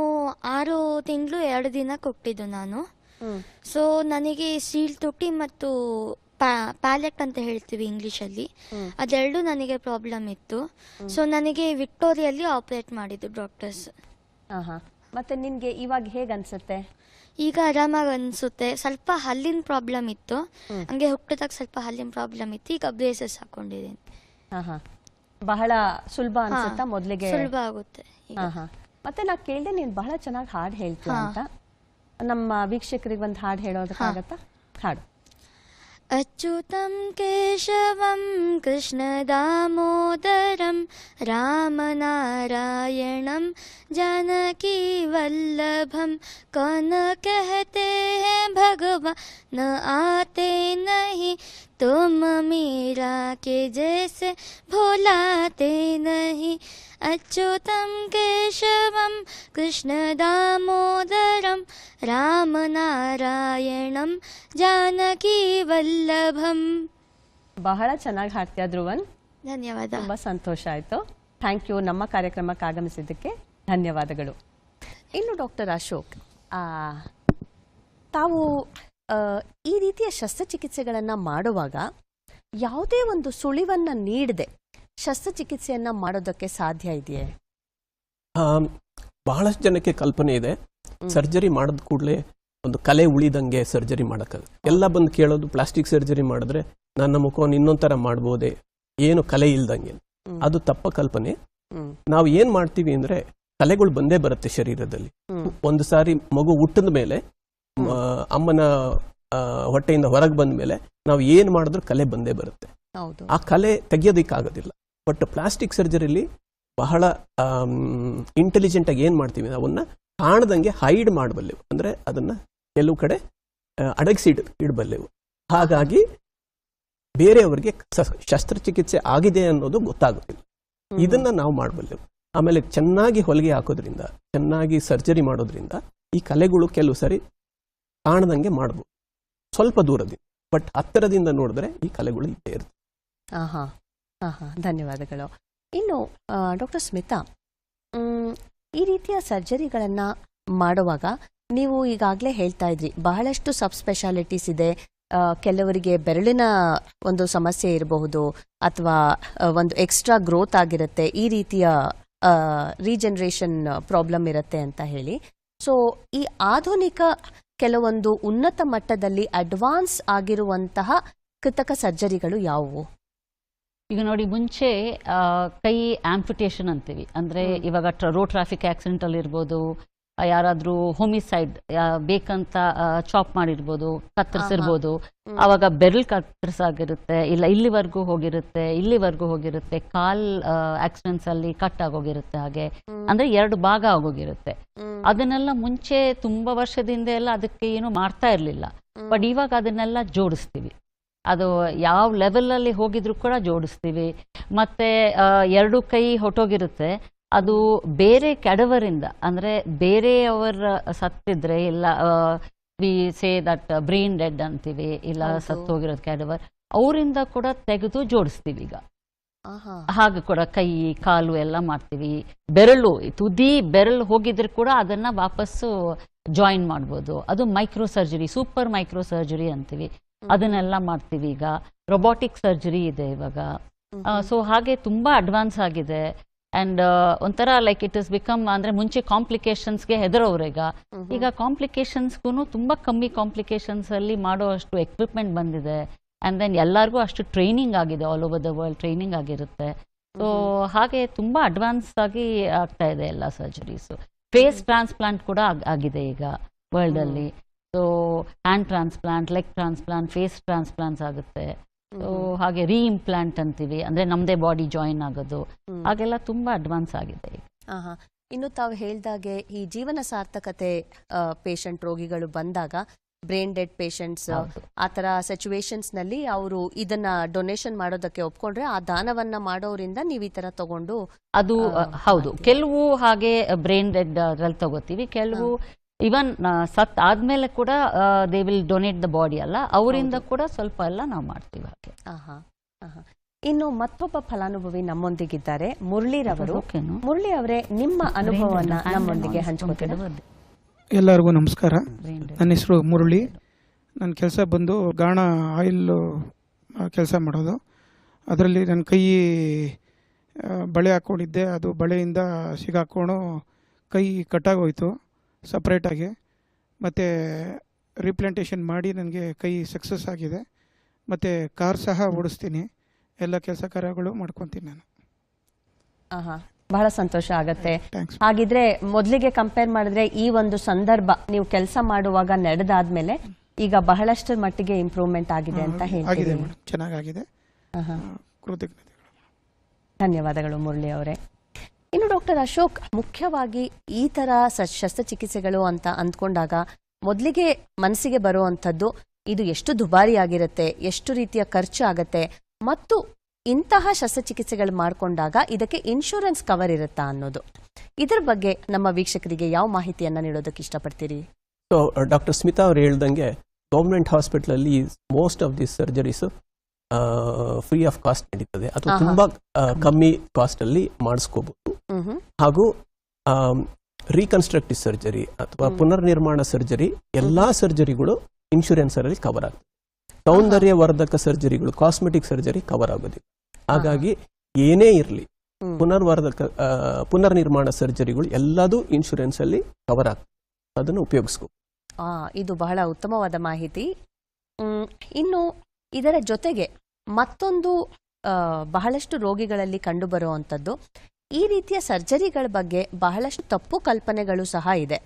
ಆರು ತಿಂಗಳು ಎರಡು ದಿನ ಕೊಟ್ಟಿದ್ದು ನಾನು. ಸೊ ನನಗೆ ಸೀಳ್ ತೊಟ್ಟಿ ಮತ್ತು ಪ್ಯಾಲೆಟ್ ಅಂತ ಹೇಳ್ತೀವಿ ಇಂಗ್ಲಿಷ್ ಅಲ್ಲಿ ಅದೆರಡು ನನಗೆ ಪ್ರಾಬ್ಲಮ್ ಇತ್ತು. ಸೊ ನನಗೆ ವಿಕ್ಟೋರಿಯಲ್ಲಿ ಆಪರೇಟ್ ಮಾಡಿದ್ದು ಡಾಕ್ಟರ್ಸ್. ಮತ್ತೆ ನಿಮ್ಗೆ ಇವಾಗ ಹೇಗ್ ಅನ್ಸುತ್ತೆ ಈಗ ಆರಾಮಾಗಿ ಅನ್ಸುತ್ತೆ ಸ್ವಲ್ಪ ಹಲ್ಲಿನ ಪ್ರಾಬ್ಲಮ್ ಇತ್ತು. ಹಂಗೆ ಹುಟ್ಟಿದಾಗ ಸ್ವಲ್ಪ ಹಲ್ಲಿನ ಪ್ರಾಬ್ಲಮ್ ಇತ್ತು. ಈಗ ಬ್ರೇಸಸ್ ಹಾಕೊಂಡಿದ್ದೀನಿ ಆಹಾ. ಬಹಳ ಸುಲಭ ಅನ್ಸುತ್ತಾ ಮೊದಲಿಗೆ? ಸುಲಭ ಆಗುತ್ತೆ ಈಗ. ಆಹಾ. ಮತ್ತೆ ನಾ ಕೇಳಿದೆ ನೀನ್ ಬಹಳ ಚೆನ್ನಾಗಿ ಹಾಡು ಹೇಳ್ತೀನಿ ಅಂತ. ನಮ್ಮ ವೀಕ್ಷಕರಿಗೆ ಒಂದು ಹಾಡು ಹೇಳೋದಕ್ಕಾಗತ್ತಾ? ಹಾಡು. अच्युतं केशवं कृष्णदामोदरं रामनारायणं जानकीवल्लभं कौन कहते हैं भगवान न आते नहीं तुम मीरा के जैसे भोलाते नहीं। अच्युतं केशवं कृष्णदामोदरं रामनारायणं जानकीवल्लभं ಬಹಳ ಚೆನ್ನಾಗಿ ಹಾಡ್ತೀಯ ಧ್ರುವನ್ ಧನ್ಯವಾದ ತುಂಬಾ ಸಂತೋಷ ಆಯ್ತು ಥ್ಯಾಂಕ್ ಯು ನಮ್ಮ ಕಾರ್ಯಕ್ರಮಕ್ಕೆ ಆಗಮಿಸಿದ್ದಕ್ಕೆ ಧನ್ಯವಾದಗಳು ಇನ್ನು ಡಾಕ್ಟರ್ ಅಶೋಕ್ ಆ, ತಾವು ಆ, ಈ ರೀತಿಯ ಶಸ್ತ್ರಚಿಕಿತ್ಸೆಗಳನ್ನು ಮಾಡುವಾಗ ಯಾವುದೇ ಒಂದು ಸುಳಿವನ್ನ ನೀಡದೆ ಶಸ್ತ್ರಚಿಕಿತ್ಸೆಯನ್ನ ಮಾಡೋದಕ್ಕೆ ಸಾಧ್ಯ ಇದೆಯೇ? ಬಹಳಷ್ಟು ಜನಕ್ಕೆ ಕಲ್ಪನೆ ಇದೆ. ಸರ್ಜರಿ ಮಾಡಿದ ಕೂಡಲೇ ಒಂದು ಕಲೆ ಉಳಿದಂಗೆ ಸರ್ಜರಿ ಮಾಡೋಕ್ಕಾಗುತ್ತೆ. ಎಲ್ಲ ಬಂದು ಕೇಳೋದು ಪ್ಲಾಸ್ಟಿಕ್ ಸರ್ಜರಿ ಮಾಡಿದ್ರೆ ನನ್ನ ಮುಖವನ್ನು ಇನ್ನೊಂದು ಥರ ಮಾಡ್ಬೋದೇ? ಏನು ಕಲೆ ಇಲ್ದಂಗೆ. ಅದು ತಪ್ಪ ಕಲ್ಪನೆ. ನಾವು ಏನ್ ಮಾಡ್ತೀವಿ ಅಂದ್ರೆ ಕಲೆಗಳು ಬಂದೇ ಬರುತ್ತೆ ಶರೀರದಲ್ಲಿ. ಒಂದು ಸಾರಿ ಮಗು ಹುಟ್ಟಿದ ಮೇಲೆ ಅಮ್ಮನ ಹೊಟ್ಟೆಯಿಂದ ಹೊರಗೆ ಬಂದ ಮೇಲೆ ನಾವು ಏನ್ ಮಾಡಿದ್ರು ಕಲೆ ಬಂದೇ ಬರುತ್ತೆ. ಹೌದು. ಆ ಕಲೆ ತೆಗಿಯೋದಕ್ಕಾಗೋದಿಲ್ಲ. ಬಟ್ ಪ್ಲಾಸ್ಟಿಕ್ ಸರ್ಜರಿಲಿ ಬಹಳ ಇಂಟೆಲಿಜೆಂಟ್ ಆಗಿ ಏನ್ ಮಾಡ್ತೀವಿ ಅವನ್ನ ಕಾಣದಂಗೆ ಹೈಡ್ ಮಾಡಬಲ್ಲೆವು. ಅಂದ್ರೆ ಅದನ್ನ ಕೆಲವು ಕಡೆ ಅಡಗಿಸಿಡ್ ಅಡಗಿಸಿ ಇಡ್ ಇಡಬಲ್ಲೆವು. ಹಾಗಾಗಿ ಬೇರೆಯವರಿಗೆ ಶಸ್ತ್ರಚಿಕಿತ್ಸೆ ಆಗಿದೆ ಅನ್ನೋದು ಗೊತ್ತಾಗುತ್ತಿಲ್ಲ. ಇದನ್ನ ನಾವು ಮಾಡಬಲ್ಲೆವು. ಆಮೇಲೆ ಚೆನ್ನಾಗಿ ಹೊಲಿಗೆ ಹಾಕೋದ್ರಿಂದ ಚೆನ್ನಾಗಿ ಸರ್ಜರಿ ಮಾಡೋದ್ರಿಂದ ಈ ಕಲೆಗಳು ಕೆಲವು ಸರಿ ಕಾಣದಂಗೆ ಮಾಡ್ಬೋದು ಸ್ವಲ್ಪ ದೂರದಿಂದ. ಬಟ್ ಹತ್ತಿರದಿಂದ ನೋಡಿದ್ರೆ ಈ ಕಲೆಗಳು ಇದ್ದೇ ಆಹಾ. ಧನ್ಯವಾದಗಳು. ಇನ್ನು ಡಾಕ್ಟರ್ ಸ್ಮಿತಾ ಈ ರೀತಿಯ ಸರ್ಜರಿಗಳನ್ನು ಮಾಡುವಾಗ ನೀವು ಈಗಾಗಲೇ ಹೇಳ್ತಾ ಇದ್ರಿ, ಬಹಳಷ್ಟು ಸಬ್ ಸ್ಪೆಷಾಲಿಟೀಸ್ ಇದೆ ಕೆಲವರಿಗೆ ಬೆರಳಿನ ಒಂದು ಸಮಸ್ಯೆ ಇರಬಹುದು, ಅಥವಾ ಒಂದು ಎಕ್ಸ್ಟ್ರಾ ಗ್ರೋತ್ ಆಗಿರುತ್ತೆ, ಈ ರೀತಿಯ ರೀಜನರೇಷನ್ ಪ್ರಾಬ್ಲಮ್ ಇರುತ್ತೆ ಅಂತ ಹೇಳಿ. ಸೊ, ಈ ಆಧುನಿಕ ಕೆಲವೊಂದು ಉನ್ನತ ಮಟ್ಟದಲ್ಲಿ ಅಡ್ವಾನ್ಸ್ ಆಗಿರುವಂತಹ ಕೃತಕ ಸರ್ಜರಿಗಳು ಯಾವುವು? ಈಗ ನೋಡಿ ಮುಂಚೆ ಆ, ಕೈ ಆಂಪ್ಯುಟೇಷನ್ ಅಂತೀವಿ. ಅಂದ್ರೆ. ಇವಾಗ ರೋಡ್ ಟ್ರಾಫಿಕ್ ಆಕ್ಸಿಡೆಂಟ್ ಅಲ್ಲಿ ಇರ್ಬೋದು ಯಾರಾದರೂ ಹೋಮಿಸೈಡ್ ಬೇಕಂತ ಚಾಪ್ ಮಾಡಿರ್ಬೋದು ಕತ್ತರಿಸಿರ್ಬೋದು. ಆವಾಗ ಅವಾಗ ಬೆರಳು ಕತ್ತರಿಸಾಗಿರುತ್ತೆ ಇಲ್ಲ ಇಲ್ಲಿವರೆಗೂ ಹೋಗಿರುತ್ತೆ ಇಲ್ಲಿವರೆಗೂ ಹೋಗಿರುತ್ತೆ ಕಾಲ್ ಆಕ್ಸಿಡೆಂಟ್ಸ್ ಅಲ್ಲಿ ಕಟ್ ಆಗೋಗಿರುತ್ತೆ ಹಾಗೆ. ಅಂದ್ರೆ ಎರಡು ಭಾಗ ಆಗೋಗಿರುತ್ತೆ. ಅದನ್ನೆಲ್ಲ ಮುಂಚೆ ತುಂಬಾ ವರ್ಷದಿಂದ ಎಲ್ಲ ಅದಕ್ಕೆ ಏನು ಮಾಡ್ತಾ ಇರಲಿಲ್ಲ. ಬಟ್ ಇವಾಗ ಅದನ್ನೆಲ್ಲ ಜೋಡಿಸ್ತೀವಿ. ಅದು ಯಾವ ಲೆವೆಲ್ ಅಲ್ಲಿ ಹೋಗಿದ್ರು ಕೂಡ ಜೋಡಿಸ್ತೀವಿ. ಮತ್ತೆ ಎರಡು ಕೈ ಹೊಟ್ಟೋಗಿರುತ್ತೆ. ಅದು ಬೇರೆ ಕೆಡವರಿಂದ ಅಂದ್ರೆ ಬೇರೆಯವರ ಸತ್ತಿದ್ರೆ ಇಲ್ಲ we say that brain dead ಅಂತೀವಿ ಇಲ್ಲ ಸತ್ತು ಸತ್ತೋಗಿರೋದು ಕೆಡವರ್ ಅವರಿಂದ ಕೂಡ ತೆಗೆದು ಜೋಡಿಸ್ತೀವಿ ಈಗ. ಹಾಗೆ ಕೂಡ ಕೈ ಕಾಲು ಎಲ್ಲ ಮಾಡ್ತೀವಿ. ಬೆರಳು ತುದಿ ಬೆರಳು ಹೋಗಿದ್ರೆ ಕೂಡ ಅದನ್ನ ವಾಪಸ್ಸು ಜಾಯಿನ್ ಮಾಡ್ಬೋದು. ಅದು micro surgery super micro surgery ಅಂತೀವಿ. ಅದನ್ನೆಲ್ಲ ಮಾಡ್ತೀವಿ ಈಗ. ರೊಬೋಟಿಕ್ ಸರ್ಜರಿ ಇದೆ ಇವಾಗ. ಸೊ ಹಾಗೆ ತುಂಬಾ ಅಡ್ವಾನ್ಸ್ ಆಗಿದೆ. ಅಂಡ್ ಒಂಥರ ಲೈಕ್ ಇಟ್ ಇಸ್ ಬಿಕಮ್ ಅಂದ್ರೆ ಮುಂಚೆ ಕಾಂಪ್ಲಿಕೇಶನ್ಸ್ಗೆ ಹೆದರೋರು ಈಗ. ಈಗ ಕಾಂಪ್ಲಿಕೇಶನ್ಸ್ಗೂ ತುಂಬಾ ಕಮ್ಮಿ ಕಾಂಪ್ಲಿಕೇಶನ್ಸ್ ಅಲ್ಲಿ ಮಾಡೋ ಅಷ್ಟು ಎಕ್ವಿಪ್ಮೆಂಟ್ ಬಂದಿದೆ. ಅಂಡ್ ದೆನ್ ಎಲ್ಲರಿಗೂ ಅಷ್ಟು ಟ್ರೈನಿಂಗ್ ಆಗಿದೆ. All over the world training ಆಗಿರುತ್ತೆ. ಸೊ ಹಾಗೆ ತುಂಬಾ ಅಡ್ವಾನ್ಸ್ ಆಗಿ ಆಗ್ತಾ ಇದೆ ಎಲ್ಲ ಸರ್ಜರೀಸ್ ಫೇಸ್ ಟ್ರಾನ್ಸ್ಪ್ಲಾಂಟ್ ಕೂಡ ಆಗಿದೆ ಈಗ ವರ್ಲ್ಡ್ ಅಲ್ಲಿ. So hand transplant leg transplant face transplants ಆಗುತ್ತೆ. ಸೊ ಹಾಗೆ ರೀಇಂಪ್ಲಾಂಟ್ ಅಂತೀವಿ. ಅಂದ್ರೆ ನಮ್ದೇ ಬಾಡಿ ಜಾಯಿನ್ ಆಗೋದು. ಹಾಗೆಲ್ಲ ತುಂಬಾ ಅಡ್ವಾನ್ಸ್ ಆಗಿದೆ. ಇನ್ನು ತಾವು ಹೇಳ್ದಾಗೆ ಈ ಜೀವನ ಸಾರ್ಥಕತೆ ಪೇಷಂಟ್ ರೋಗಿಗಳು ಬಂದಾಗ ಬ್ರೈನ್ ಡೆಡ್ ಪೇಷಂಟ್ಸ್. ಆ ತರ ಸಿಚುವೇಶನ್ಸ್ನಲ್ಲಿ ಅವರು ಇದನ್ನ ಡೊನೇಷನ್ ಮಾಡೋದಕ್ಕೆ ಒಪ್ಕೊಂಡ್ರೆ ಆ ದಾನವನ್ನ ಮಾಡೋರಿಂದ ನೀವು ಈ ತರ ತಗೊಂಡು ಅದು ಹೌದು. ಕೆಲವು ಹಾಗೆ ಬ್ರೈನ್ ಡೆಡ್ ಅದ್ರಲ್ಲಿ ತಗೋತೀವಿ. ಕೆಲವು ಇವನ್ ಸತ್ ಆದ್ಮೇಲೆ ಕೂಡ they will donate the body ಅಲ್ಲ ಅವರಿಂದ ಕೂಡ ಸ್ವಲ್ಪ ಎಲ್ಲ ನಾವು ಮಾಡ್ತೀವಿ ಹಾಗೆ. ಇನ್ನು ಮತ್ತೊಬ್ಬ ಫಲಾನುಭವಿ ನಮ್ಮೊಂದಿಗಿದ್ದಾರೆ ಮುರಳಿರವರು ರವರು ಮುರಳಿ ಅವರೇ ನಿಮ್ಮ ಅನುಭವವನ್ನ ನಮ್ಮೊಂದಿಗೆ ಹಂಚ್ಕೊತೀರಾ? ಎಲ್ಲರಿಗೂ ನಮಸ್ಕಾರ. ನನ್ನ ಹೆಸರು ಮುರಳಿ. ನನ್ನ ಕೆಲಸ ಬಂದು ಗಾಣ ಆಯಿಲ್ ಕೆಲಸ ಮಾಡೋದು. ಅದರಲ್ಲಿ ನನ್ನ ಕೈ ಬಳೆ ಹಾಕ್ಕೊಂಡಿದ್ದೆ ಅದು ಬಳೆಯಿಂದ ಸಿಗಾಕೊಂಡು ಕೈ ಕಟ್ಟಾಗೋಯ್ತು. ಸಪ್ರೇಟಾಗಿ ಮತ್ತು ರೀಪ್ಲಾಂಟೇಷನ್ ಮಾಡಿ ನನಗೆ ಕೈ ಸಕ್ಸಸ್ ಆಗಿದೆ. ಮತ್ತು ಕಾರ್ ಸಹ ಓಡಿಸ್ತೀನಿ. ಎಲ್ಲ ಕೆಲಸ ಕಾರ್ಯಗಳು ಮಾಡ್ಕೊತೀನಿ ನಾನು. ಬಹಳ ಸಂತೋಷ ಆಗತ್ತೆ. ಹಾಗಿದ್ರೆ ಮೊದಲಿಗೆ ಕಂಪೇರ್ ಮಾಡಿದ್ರೆ ಈ ಒಂದು ಸಂದರ್ಭ ನೀವು ಕೆಲಸ ಮಾಡುವಾಗ ನಡೆದಾದ್ಮೇಲೆ ಈಗ ಬಹಳಷ್ಟು ಮಟ್ಟಿಗೆ ಇಂಪ್ರೂವ್ಮೆಂಟ್ ಆಗಿದೆ ಅಂತ. ಆ, ಧನ್ಯವಾದಗಳು ಮುರಳಿ ಅವರೇ. ಇನ್ನು ಡಾಕ್ಟರ್ ಅಶೋಕ್ ಮುಖ್ಯವಾಗಿ ಈ ತರ ಶಸ್ತ್ರಚಿಕಿತ್ಸೆಗಳು ಅಂತ ಅಂದ್ಕೊಂಡಾಗ ಮೊದಲಿಗೆ ಮನಸ್ಸಿಗೆ ಬರುವಂಥದ್ದು ಇದು ಎಷ್ಟು ದುಬಾರಿ ಆಗಿರುತ್ತೆ ಎಷ್ಟು ರೀತಿಯ ಖರ್ಚು ಆಗತ್ತೆ ಮತ್ತು ಇಂತಹ ಶಸ್ತ್ರಚಿಕಿತ್ಸೆಗಳು ಮಾಡಿಕೊಂಡಾಗ ಇದಕ್ಕೆ ಇನ್ಶೂರೆನ್ಸ್ ಕವರ್ ಇರುತ್ತಾ ಅನ್ನೋದು. ಇದರ ಬಗ್ಗೆ ನಮ್ಮ ವೀಕ್ಷಕರಿಗೆ ಯಾವ ಮಾಹಿತಿಯನ್ನ ನೀಡೋದಕ್ಕೆ ಇಷ್ಟಪಡ್ತೀರಿ? ಸೊ ಡಾಕ್ಟರ್ ಸ್ಮಿತಾ ಅವರು ಹೇಳ್ದಂಗೆ ಗೌರ್ಮೆಂಟ್ ಹಾಸ್ಪಿಟಲಲ್ಲಿ most of the surgeries free of cost ನಡೀತದೆ. ಅಥವಾ. ತುಂಬಾ ಕಮ್ಮಿ ಕಾಸ್ಟ್ ಅಲ್ಲಿ ಮಾಡಿಸ್ಕೋಬಹುದು ಹಾಗೂ ರೀಕನ್ಸ್ಟ್ರಕ್ಟಿವ್ ಸರ್ಜರಿ ಅಥವಾ ಪುನರ್ನಿರ್ಮಾಣ ಸರ್ಜರಿ ಎಲ್ಲಾ ಸರ್ಜರಿಗಳು ಇನ್ಶೂರೆನ್ಸ್ ಅಲ್ಲಿ ಕವರ್ ಆಗ್ತದೆ ಸೌಂದರ್ಯವರ್ಧಕ ಸರ್ಜರಿಗಳು ಕಾಸ್ಮೆಟಿಕ್ ಸರ್ಜರಿ ಕವರ್ ಆಗೋದಿಲ್ಲ. ಹಾಗಾಗಿ ಏನೇ ಇರಲಿ. ಪುನರ್ವರ್ಧಕ ಪುನರ್ನಿರ್ಮಾಣ ಸರ್ಜರಿಗಳು ಎಲ್ಲದೂ ಇನ್ಶೂರೆನ್ಸ್ ಅಲ್ಲಿ ಕವರ್ ಆಗ್ತದೆ ಅದನ್ನು ಉಪಯೋಗಿಸ್ಕೋ. ಆ, ಇದು ಬಹಳ ಉತ್ತಮವಾದ ಮಾಹಿತಿ. ಇನ್ನು ಇದರ ಜೊತೆಗೆ ಮತ್ತೊಂದು ಬಹಳಷ್ಟು ರೋಗಿಗಳಲ್ಲಿ ಕಂಡುಬರುವಂಥದ್ದು. ಈ ರೀತಿಯ ಸರ್ಜರಿಗಳ ಬಗ್ಗೆ ಬಹಳಷ್ಟು ತಪ್ಪು ಕಲ್ಪನೆಗಳು ಸಹ ಇದೆ.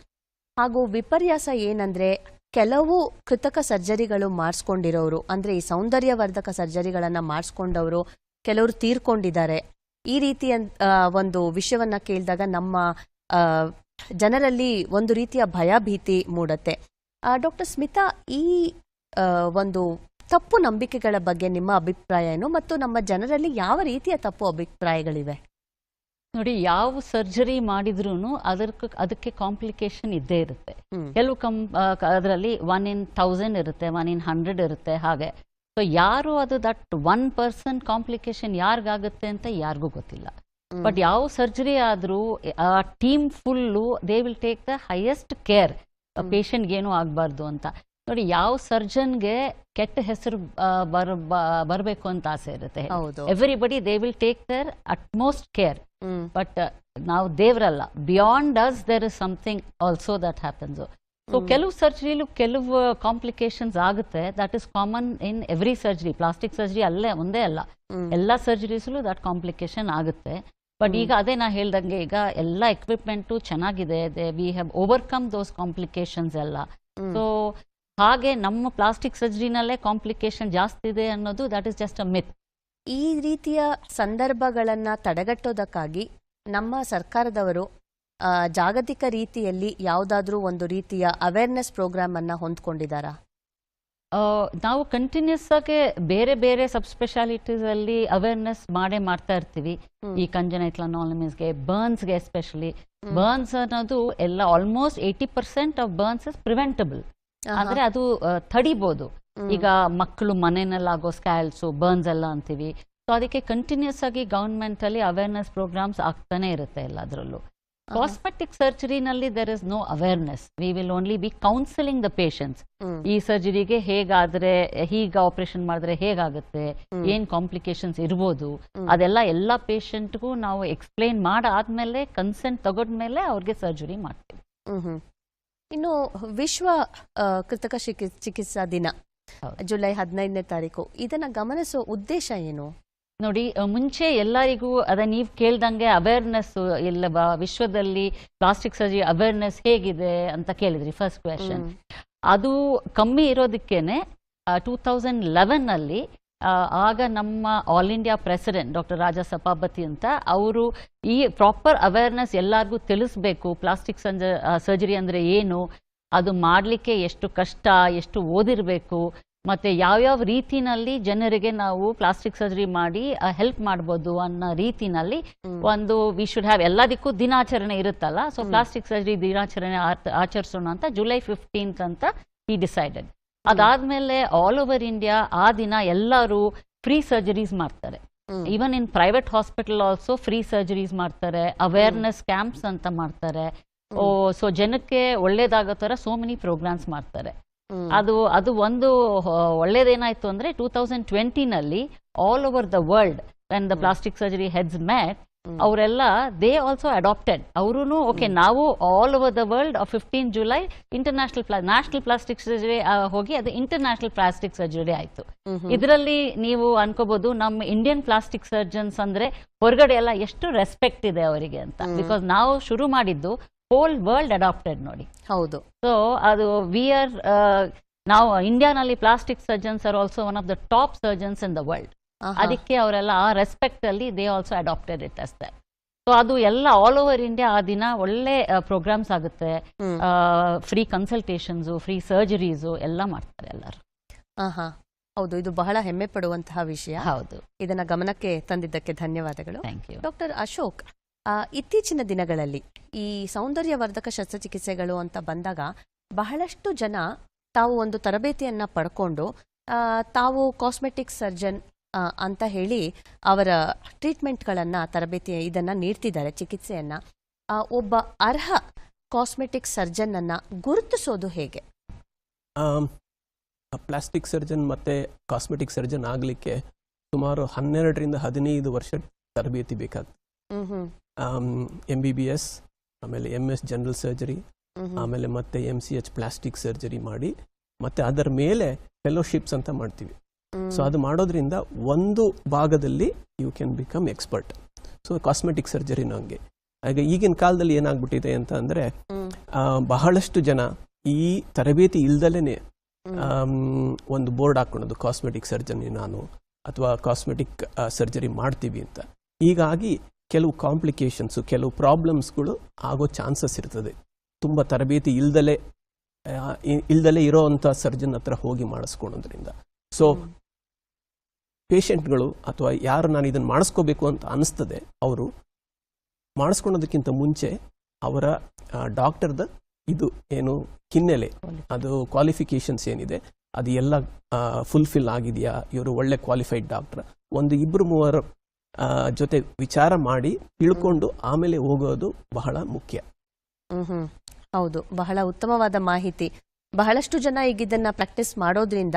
ಹಾಗೂ ವಿಪರ್ಯಾಸ ಏನಂದ್ರೆ, ಕೆಲವು ಕೃತಕ ಸರ್ಜರಿಗಳು ಮಾಡಿಸ್ಕೊಂಡಿರೋರು, ಅಂದ್ರೆ ಈ ಸೌಂದರ್ಯವರ್ಧಕ ಸರ್ಜರಿಗಳನ್ನ ಮಾಡಿಸ್ಕೊಂಡವರು ಕೆಲವರು ತೀರ್ಕೊಂಡಿದ್ದಾರೆ. ಈ ರೀತಿಯ ಒಂದು ವಿಷಯವನ್ನ ಕೇಳಿದಾಗ ನಮ್ಮ ಜನರಲ್ಲಿ ಒಂದು ರೀತಿಯ ಭಯಭೀತಿ ಮೂಡತ್ತೆ. ಡಾಕ್ಟರ್ ಸ್ಮಿತಾ, ಈ ಒಂದು ತಪ್ಪು ನಂಬಿಕೆಗಳ ಬಗ್ಗೆ ನಿಮ್ಮ ಅಭಿಪ್ರಾಯ ಏನು ಮತ್ತು ನಮ್ಮ ಜನರಲ್ಲಿ ಯಾವ ರೀತಿಯ ತಪ್ಪು ಅಭಿಪ್ರಾಯಗಳಿವೆ? ನೋಡಿ ಯಾವ ಸರ್ಜರಿ ಮಾಡಿದ್ರು ಅದಕ್ಕೆ ಅದಕ್ಕೆ ಕಾಂಪ್ಲಿಕೇಶನ್ ಇದ್ದೇ ಇರುತ್ತೆ. ಕೆಲವು ಕಂ ಅದರಲ್ಲಿ ಒನ್ ಇನ್ ಥೌಸಂಡ್ ಇರುತ್ತೆ ಒನ್ ಇನ್ ಹಂಡ್ರೆಡ್ ಇರುತ್ತೆ ಹಾಗೆ. ಸೊ ಯಾರು ಅದು ದಟ್ ಒನ್ ಪರ್ಸನ್ ಕಾಂಪ್ಲಿಕೇಶನ್ ಯಾರಿಗಾಗುತ್ತೆ ಅಂತ ಯಾರಿಗೂ ಗೊತ್ತಿಲ್ಲ. ಬಟ್ ಯಾವ ಸರ್ಜರಿ ಆದರೂ ಆ team full they will take the highest care. ಹ್ಮ್. ಪೇಷಂಟ್ಗೆ ಏನೂ ಆಗಬಾರ್ದು ಅಂತ. ನೋಡಿ ಯಾವ ಸರ್ಜನ್ಗೆ ಕೆಟ್ಟ ಹೆಸರು ಬರ್ ಬರಬೇಕು ಅಂತ ಆಸೆ ಇರುತ್ತೆ every everybody they will take their utmost care but ನಾವು ದೇವರಲ್ಲ. Beyond us there is something also that happens so ಕೆಲವು ಸರ್ಜರಿಲು ಕೆಲವು ಕಾಂಪ್ಲಿಕೇಶನ್ಸ್ ಆಗುತ್ತೆ. That is common in every surgery plastic surgery ಅಲ್ಲೇ ಒಂದೇ ಅಲ್ಲ. ಎಲ್ಲಾ ಸರ್ಜರೀಸಲ್ಲೂ ದಟ್ ಕಾಂಪ್ಲಿಕೇಶನ್ ಆಗುತ್ತೆ. ಬಟ್ ಈಗ ಅದೇ ನಾ ಹೇಳ್ದಂಗೆ ಈಗ ಎಲ್ಲ ಎಕ್ವಿಪ್ಮೆಂಟು ಚೆನ್ನಾಗಿದೆ. We have overcome those complications ಎಲ್ಲ. ಸೊ ಹಾಗೆ ನಮ್ಮ ಪ್ಲಾಸ್ಟಿಕ್ ಸರ್ಜರಿನಲ್ಲೇ ಕಾಂಪ್ಲಿಕೇಶನ್ ಜಾಸ್ತಿ ಇದೆ ಅನ್ನೋದು that is just a myth ಈ ರೀತಿಯ ಸಂದರ್ಭಗಳನ್ನ ತಡೆಗಟ್ಟೋದಕ್ಕಾಗಿ ನಮ್ಮ ಸರ್ಕಾರದವರು ಜಾಗತಿಕ ರೀತಿಯಲ್ಲಿ ಯಾವುದಾದ್ರೂ ಒಂದು ರೀತಿಯ ಅವೇರ್ನೆಸ್ ಪ್ರೋಗ್ರಾಮ್ ಅನ್ನ ಹೊಂದ್ಕೊಂಡಿದ್ದಾರಾ? ನಾವು ಕಂಟಿನ್ಯೂಸ್ ಆಗಿ ಬೇರೆ ಬೇರೆ ಸಬ್ ಸ್ಪೆಷಾಲಿಟೀಸ್ ಅಲ್ಲಿ ಅವೇರ್ನೆಸ್ ಮಾಡೇ ಮಾಡ್ತಾ ಇರ್ತೀವಿ. ಈ ಹ್ಮ್. ಗೆ ಬರ್ನ್ಸ್ಗೆ ಎಸ್ಪೆಷಲಿ ಬರ್ನ್ಸ್ ಅನ್ನೋದು ಎಲ್ಲ almost eighty percent of burns is preventable. ಅಂದ್ರೆ ಅದು ತಡಿಬಹುದು ಈಗ ಮಕ್ಕಳು ಮನೆಯಲ್ಲಾಗೋ ಸ್ಕ್ಯಾಲ್ಸ್ ಬರ್ನ್ಸ್ ಎಲ್ಲ ಅಂತೀವಿ. ಸೊ ಅದಕ್ಕೆ ಕಂಟಿನ್ಯೂಸ್ ಆಗಿ ಗವರ್ಮೆಂಟ್ ಅಲ್ಲಿ ಅವೇರ್ನೆಸ್ ಪ್ರೋಗ್ರಾಮ್ಸ್ ಆಗ್ತಾನೆ ಇರುತ್ತೆ ಎಲ್ಲದರಲ್ಲೂ. Cosmetic ಸರ್ಜರಿನಲ್ಲಿ there is no awareness we will only be counselling the patients ಈ ಸರ್ಜರಿಗೆ ಹೇಗಾದ್ರೆ ಹೀಗ ಆಪರೇಷನ್ ಮಾಡಿದ್ರೆ ಹೇಗಾಗುತ್ತೆ. ಏನ್ ಕಾಂಪ್ಲಿಕೇಶನ್ಸ್ ಇರ್ಬೋದು ಅದೆಲ್ಲ ಎಲ್ಲ ಪೇಷಂಟ್ಗೂ ನಾವು ಎಕ್ಸ್ಪ್ಲೈನ್ ಮಾಡಾದ್ಮೇಲೆ ಕನ್ಸೆಂಟ್ ತಗೊಂಡ್ಮೇಲೆ ಅವ್ರಿಗೆ ಸರ್ಜರಿ ಮಾಡ್ತೀವಿ. ಇನ್ನು ವಿಶ್ವ ಕೃತಕ ಚಿಕಿ- ಚಿಕಿತ್ಸಾ ದಿನ ಜುಲೈ ಹದಿನೈದನೇ ತಾರೀಕು. ಇದನ್ನ ಗಮನಿಸೋ ಉದ್ದೇಶ ಏನು? ನೋಡಿ ಮುಂಚೆ ಎಲ್ಲರಿಗೂ ಅದ ನೀವು ಕೇಳ್ದಂಗೆ ಅವೇರ್ನೆಸ್ ಎಲ್ಲ ವಿಶ್ವದಲ್ಲಿ ಪ್ಲಾಸ್ಟಿಕ್ ಸರ್ಜರಿ ಅವೇರ್ನೆಸ್ ಹೇಗಿದೆ ಅಂತ ಕೇಳಿದ್ರಿ ಫಸ್ಟ್ ಕ್ವೆಶನ್ ಅದು ಕಮ್ಮಿ ಇರೋದಕ್ಕೇನೆ ಟೂ ತೌಸಂಡ್ ಲೆವೆನ್ನಲ್ಲಿ ಆಗ ನಮ್ಮ all India president doctor Raja Sabapathy ಅಂತ ಅವರು ಈ ಪ್ರಾಪರ್ ಅವೇರ್ನೆಸ್ ಎಲ್ಲರಿಗೂ ತಿಳಿಸ್ಬೇಕು. ಪ್ಲಾಸ್ಟಿಕ್ ಸಂಜ ಸರ್ಜರಿ ಅಂದರೆ ಏನು? ಅದು ಮಾಡಲಿಕ್ಕೆ ಎಷ್ಟು ಕಷ್ಟ ಎಷ್ಟು ಓದಿರಬೇಕು? ಮತ್ತು ಯಾವ್ಯಾವ ರೀತಿನಲ್ಲಿ ಜನರಿಗೆ ನಾವು ಪ್ಲಾಸ್ಟಿಕ್ ಸರ್ಜರಿ ಮಾಡಿ ಹೆಲ್ಪ್ ಮಾಡ್ಬೋದು ಅನ್ನೋ ರೀತಿನಲ್ಲಿ ಒಂದು ವಿ ಶುಡ್ ಹ್ಯಾವ್ ಎಲ್ಲದಕ್ಕೂ ದಿನಾಚರಣೆ ಇರುತ್ತಲ್ಲ? ಸೊ ಪ್ಲಾಸ್ಟಿಕ್ ಸರ್ಜರಿ ದಿನಾಚರಣೆ ಆಚರಿಸೋಣ ಅಂತ ಜುಲೈ ಫಿಫ್ಟೀನ್ತ್ ಅಂತ ಈ ಡಿಸೈಡೆಡ್ ಅದಾದ್ಮೇಲೆ ಆಲ್ ಓವರ್ ಇಂಡಿಯಾ ಆ ದಿನ ಎಲ್ಲರೂ ಫ್ರೀ ಸರ್ಜರೀಸ್ ಮಾಡ್ತಾರೆ. Even in private hospital also free surgeries ಮಾಡ್ತಾರೆ. ಅವೇರ್ನೆಸ್ ಕ್ಯಾಂಪ್ಸ್ ಅಂತ ಮಾಡ್ತಾರೆ. ಓ ಸೊ ಜನಕ್ಕೆ ಒಳ್ಳೇದಾಗೋ ತರ ಸೋ ಮೆನಿ ಪ್ರೋಗ್ರಾಮ್ಸ್ ಮಾಡ್ತಾರೆ. ಅದು ಅದು ಒಂದು ಒಳ್ಳೇದೇನಾಯ್ತು ಅಂದ್ರೆ two thousand ಟ್ವೆಂಟಿನಲ್ಲಿ all over the world when the plastic surgery heads met. ಅವರೆಲ್ಲ ದೇ ಆಲ್ಸೋ ಅಡಾಪ್ಟೆಡ್ ಅವರು ಓಕೆ ನಾವು all over the world fifteen July international national plastic surgery ಹೋಗಿ ಅದು ಇಂಟರ್ನ್ಯಾಷನಲ್ ಪ್ಲಾಸ್ಟಿಕ್ ಸರ್ಜರಿ ಆಯ್ತು. ಇದರಲ್ಲಿ ನೀವು ಅನ್ಕೋಬಹುದು ನಮ್ಮ ಇಂಡಿಯನ್ ಪ್ಲಾಸ್ಟಿಕ್ ಸರ್ಜನ್ಸ್ ಅಂದ್ರೆ ಹೊರಗಡೆ ಎಲ್ಲ ಎಷ್ಟು ರೆಸ್ಪೆಕ್ಟ್ ಇದೆ ಅವರಿಗೆ ಅಂತ. ಬಿಕಾಸ್ ನಾವು ಶುರು ಮಾಡಿದ್ದು ಹೋಲ್ ವರ್ಲ್ಡ್ ಅಡಾಪ್ಟೆಡ್ ನೋಡಿ. ಹೌದು. ಸೊ ಅದು ವಿ ಆರ್ ನಾವು ಇಂಡಿಯಾನಲ್ಲಿ plastic surgeons are also one of the top surgeons in the world. ಅದಕ್ಕೆ ಅವರೆಲ್ಲ ಆ ರೆಸ್ಪೆಕ್ಟ್ ಅಲ್ಲಿ ದೇ ಆಲ್ಸೋ ಅಡಾಪ್ಟೆಡ್ ಇಟ್ ಅಷ್ಟೇ ಸೊ ಅದು ಎಲ್ಲ ಆಲ್ ಓವರ್ ಇಂಡಿಯಾ ಆ ದಿನ ಒಳ್ಳೆ ಪ್ರೋಗ್ರಾಮ್ಸ್ ಆಗುತ್ತೆ. ಫ್ರೀ ಕನ್ಸಲ್ಟೇಷನ್ಸು ಫ್ರೀ ಸರ್ಜರೀಸು ಎಲ್ಲ ಮಾಡ್ತಾರೆ ಎಲ್ಲರೂ. ಹೌದು ಇದು ಬಹಳ ಹೆಮ್ಮೆ ಪಡುವಂತಹ ವಿಷಯ. ಹೌದು. ಇದನ್ನ ಗಮನಕ್ಕೆ ತಂದಿದ್ದಕ್ಕೆ ಧನ್ಯವಾದಗಳು. ಡಾಕ್ಟರ್ ಅಶೋಕ್ ಇತ್ತೀಚಿನ ದಿನಗಳಲ್ಲಿ ಈ ಸೌಂದರ್ಯವರ್ಧಕ ಶಸ್ತ್ರಚಿಕಿತ್ಸೆಗಳು ಅಂತ ಬಂದಾಗ ಬಹಳಷ್ಟು ಜನ ತಾವು ಒಂದು ತರಬೇತಿಯನ್ನ ಪಡ್ಕೊಂಡು ತಾವು ಕಾಸ್ಮೆಟಿಕ್ ಸರ್ಜನ್ ಅಂತ ಹೇಳಿ ಅವರ ಟ್ರೀಟ್ಮೆಂಟ್ಗಳನ್ನ ತರಬೇತಿ ಇದನ್ನ ನೀಡ್ತಿದ್ದಾರೆ ಚಿಕಿತ್ಸೆಯನ್ನ ಒಬ್ಬ ಅರ್ಹ ಕಾಸ್ಮೆಟಿಕ್ ಸರ್ಜನ್ ಅನ್ನ ಗುರುತಿಸೋದು ಹೇಗೆ ಪ್ಲಾಸ್ಟಿಕ್ ಸರ್ಜನ್ ಮತ್ತೆ ಕಾಸ್ಮೆಟಿಕ್ ಸರ್ಜನ್ ಆಗಲಿಕ್ಕೆ ಸುಮಾರು ಹನ್ನೆರಡರಿಂದ ಹದಿನೈದು ವರ್ಷ ತರಬೇತಿ ಬೇಕಾಗ್ತದೆ ಹ್ಮ್ ಹ್ಮ್ ಎಂ ಬಿ ಬಿ ಎಸ್ ಆಮೇಲೆ ಎಂ ಎಸ್ ಜನರಲ್ ಸರ್ಜರಿ. ಆಮೇಲೆ ಮತ್ತೆ M C H plastic surgery ಮಾಡಿ ಮತ್ತೆ ಅದರ ಮೇಲೆ ಫೆಲೋಶಿಪ್ಸ್ ಅಂತ ಮಾಡ್ತೀವಿ. ಸೊ ಅದು ಮಾಡೋದ್ರಿಂದ ಒಂದು ಭಾಗದಲ್ಲಿ you can become expert so cosmetic ಸರ್ಜರಿನೂ ಹಂಗೆ. ಹಾಗೆ ಈಗಿನ ಕಾಲದಲ್ಲಿ ಏನಾಗ್ಬಿಟ್ಟಿದೆ ಅಂತ ಅಂದರೆ. ಬಹಳಷ್ಟು ಜನ ಈ ತರಬೇತಿ ಇಲ್ದಲೇ ಒಂದು ಬೋರ್ಡ್ ಹಾಕೊಳ್ಳೋದು ಕಾಸ್ಮೆಟಿಕ್ ಸರ್ಜರಿ ನಾನು ಅಥವಾ ಕಾಸ್ಮೆಟಿಕ್ ಸರ್ಜರಿ ಮಾಡ್ತೀವಿ ಅಂತ. ಹೀಗಾಗಿ ಕೆಲವು ಕಾಂಪ್ಲಿಕೇಶನ್ಸು ಕೆಲವು ಪ್ರಾಬ್ಲಮ್ಸ್ಗಳು ಆಗೋ ಚಾನ್ಸಸ್ ಇರ್ತದೆ. ತುಂಬ ತರಬೇತಿ ಇಲ್ದಲೇ ಇಲ್ದಲೆ ಇರೋ ಇಲ್ದಲೇ ಇರೋವಂಥ ಸರ್ಜನ್ ಹತ್ರ ಹೋಗಿ ಮಾಡಿಸ್ಕೊಳೋದ್ರಿಂದ. ಸೊ ಪೇಷಂಟ್ಗಳು ಅಥವಾ ಯಾರು ನಾನು ಇದನ್ನು ಮಾಡಿಸ್ಕೋಬೇಕು ಅಂತ ಅನಿಸ್ತದೆ ಅವರು ಮಾಡಿಸ್ಕೊಳೋದಕ್ಕಿಂತ ಮುಂಚೆ ಅವರ ಡಾಕ್ಟರ್ದ ಇದು ಏನು ಹಿನ್ನೆಲೆ. ಅದು ಕ್ವಾಲಿಫಿಕೇಶನ್ಸ್ ಏನಿದೆ ಅದು ಎಲ್ಲ ಫುಲ್ಫಿಲ್ ಆಗಿದೆಯಾ ಇವರು ಒಳ್ಳೆ ಕ್ವಾಲಿಫೈಡ್ ಡಾಕ್ಟರ್. ಒಂದು ಇಬ್ಬರು ಮೂವರ ಜೊತೆ ವಿಚಾರ ಮಾಡಿ ತಿಳ್ಕೊಂಡು ಆಮೇಲೆ ಹೋಗೋದು ಬಹಳ ಮುಖ್ಯ. ಹ್ಮ್ ಹ್ಮ್. ಹೌದು ಬಹಳ ಉತ್ತಮವಾದ ಮಾಹಿತಿ. ಬಹಳಷ್ಟು ಜನ ಈಗ ಇದನ್ನ ಪ್ರಾಕ್ಟೀಸ್ ಮಾಡೋದ್ರಿಂದ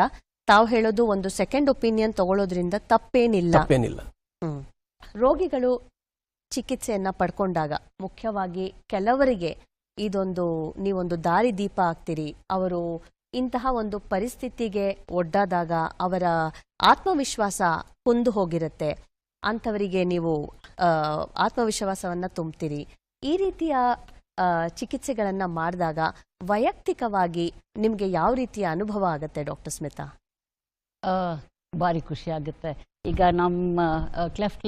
ತಾವು ಹೇಳೋದು ಒಂದು ಸೆಕೆಂಡ್ ಒಪಿನಿಯನ್ ತಗೊಳ್ಳೋದ್ರಿಂದ ತಪ್ಪೇನಿಲ್ಲ. ತಪ್ಪೇನಿಲ್ಲ. ಹ್ಮ್. ರೋಗಿಗಳು ಚಿಕಿತ್ಸೆಯನ್ನ ಪಡ್ಕೊಂಡಾಗ ಮುಖ್ಯವಾಗಿ ಕೆಲವರಿಗೆ ಇದೊಂದು ನೀವೊಂದು ದಾರಿ ದೀಪ ಆಗ್ತೀರಿ ಅವರು ಇಂತಹ ಒಂದು ಪರಿಸ್ಥಿತಿಗೆ ಒಡ್ಡಾದಾಗ ಅವರ ಆತ್ಮವಿಶ್ವಾಸ ಕುಂದು ಹೋಗಿರುತ್ತೆ. ಅಂಥವರಿಗೆ ನೀವು ಆತ್ಮವಿಶ್ವಾಸವನ್ನ ತುಂಬ್ತೀರಿ. ಈ ರೀತಿಯ ಚಿಕಿತ್ಸೆಗಳನ್ನ ಮಾಡಿದಾಗ ವೈಯಕ್ತಿಕವಾಗಿ ನಿಮ್ಗೆ ಯಾವ ರೀತಿಯ ಅನುಭವ ಆಗುತ್ತೆ ಡಾಕ್ಟರ್ ಸ್ಮಿತಾ? ಭಾರಿ ಖುಷಿ ಆಗುತ್ತೆ. ಈಗ ನಮ್ಮ ಕ್ಲೆಫ್ಟ್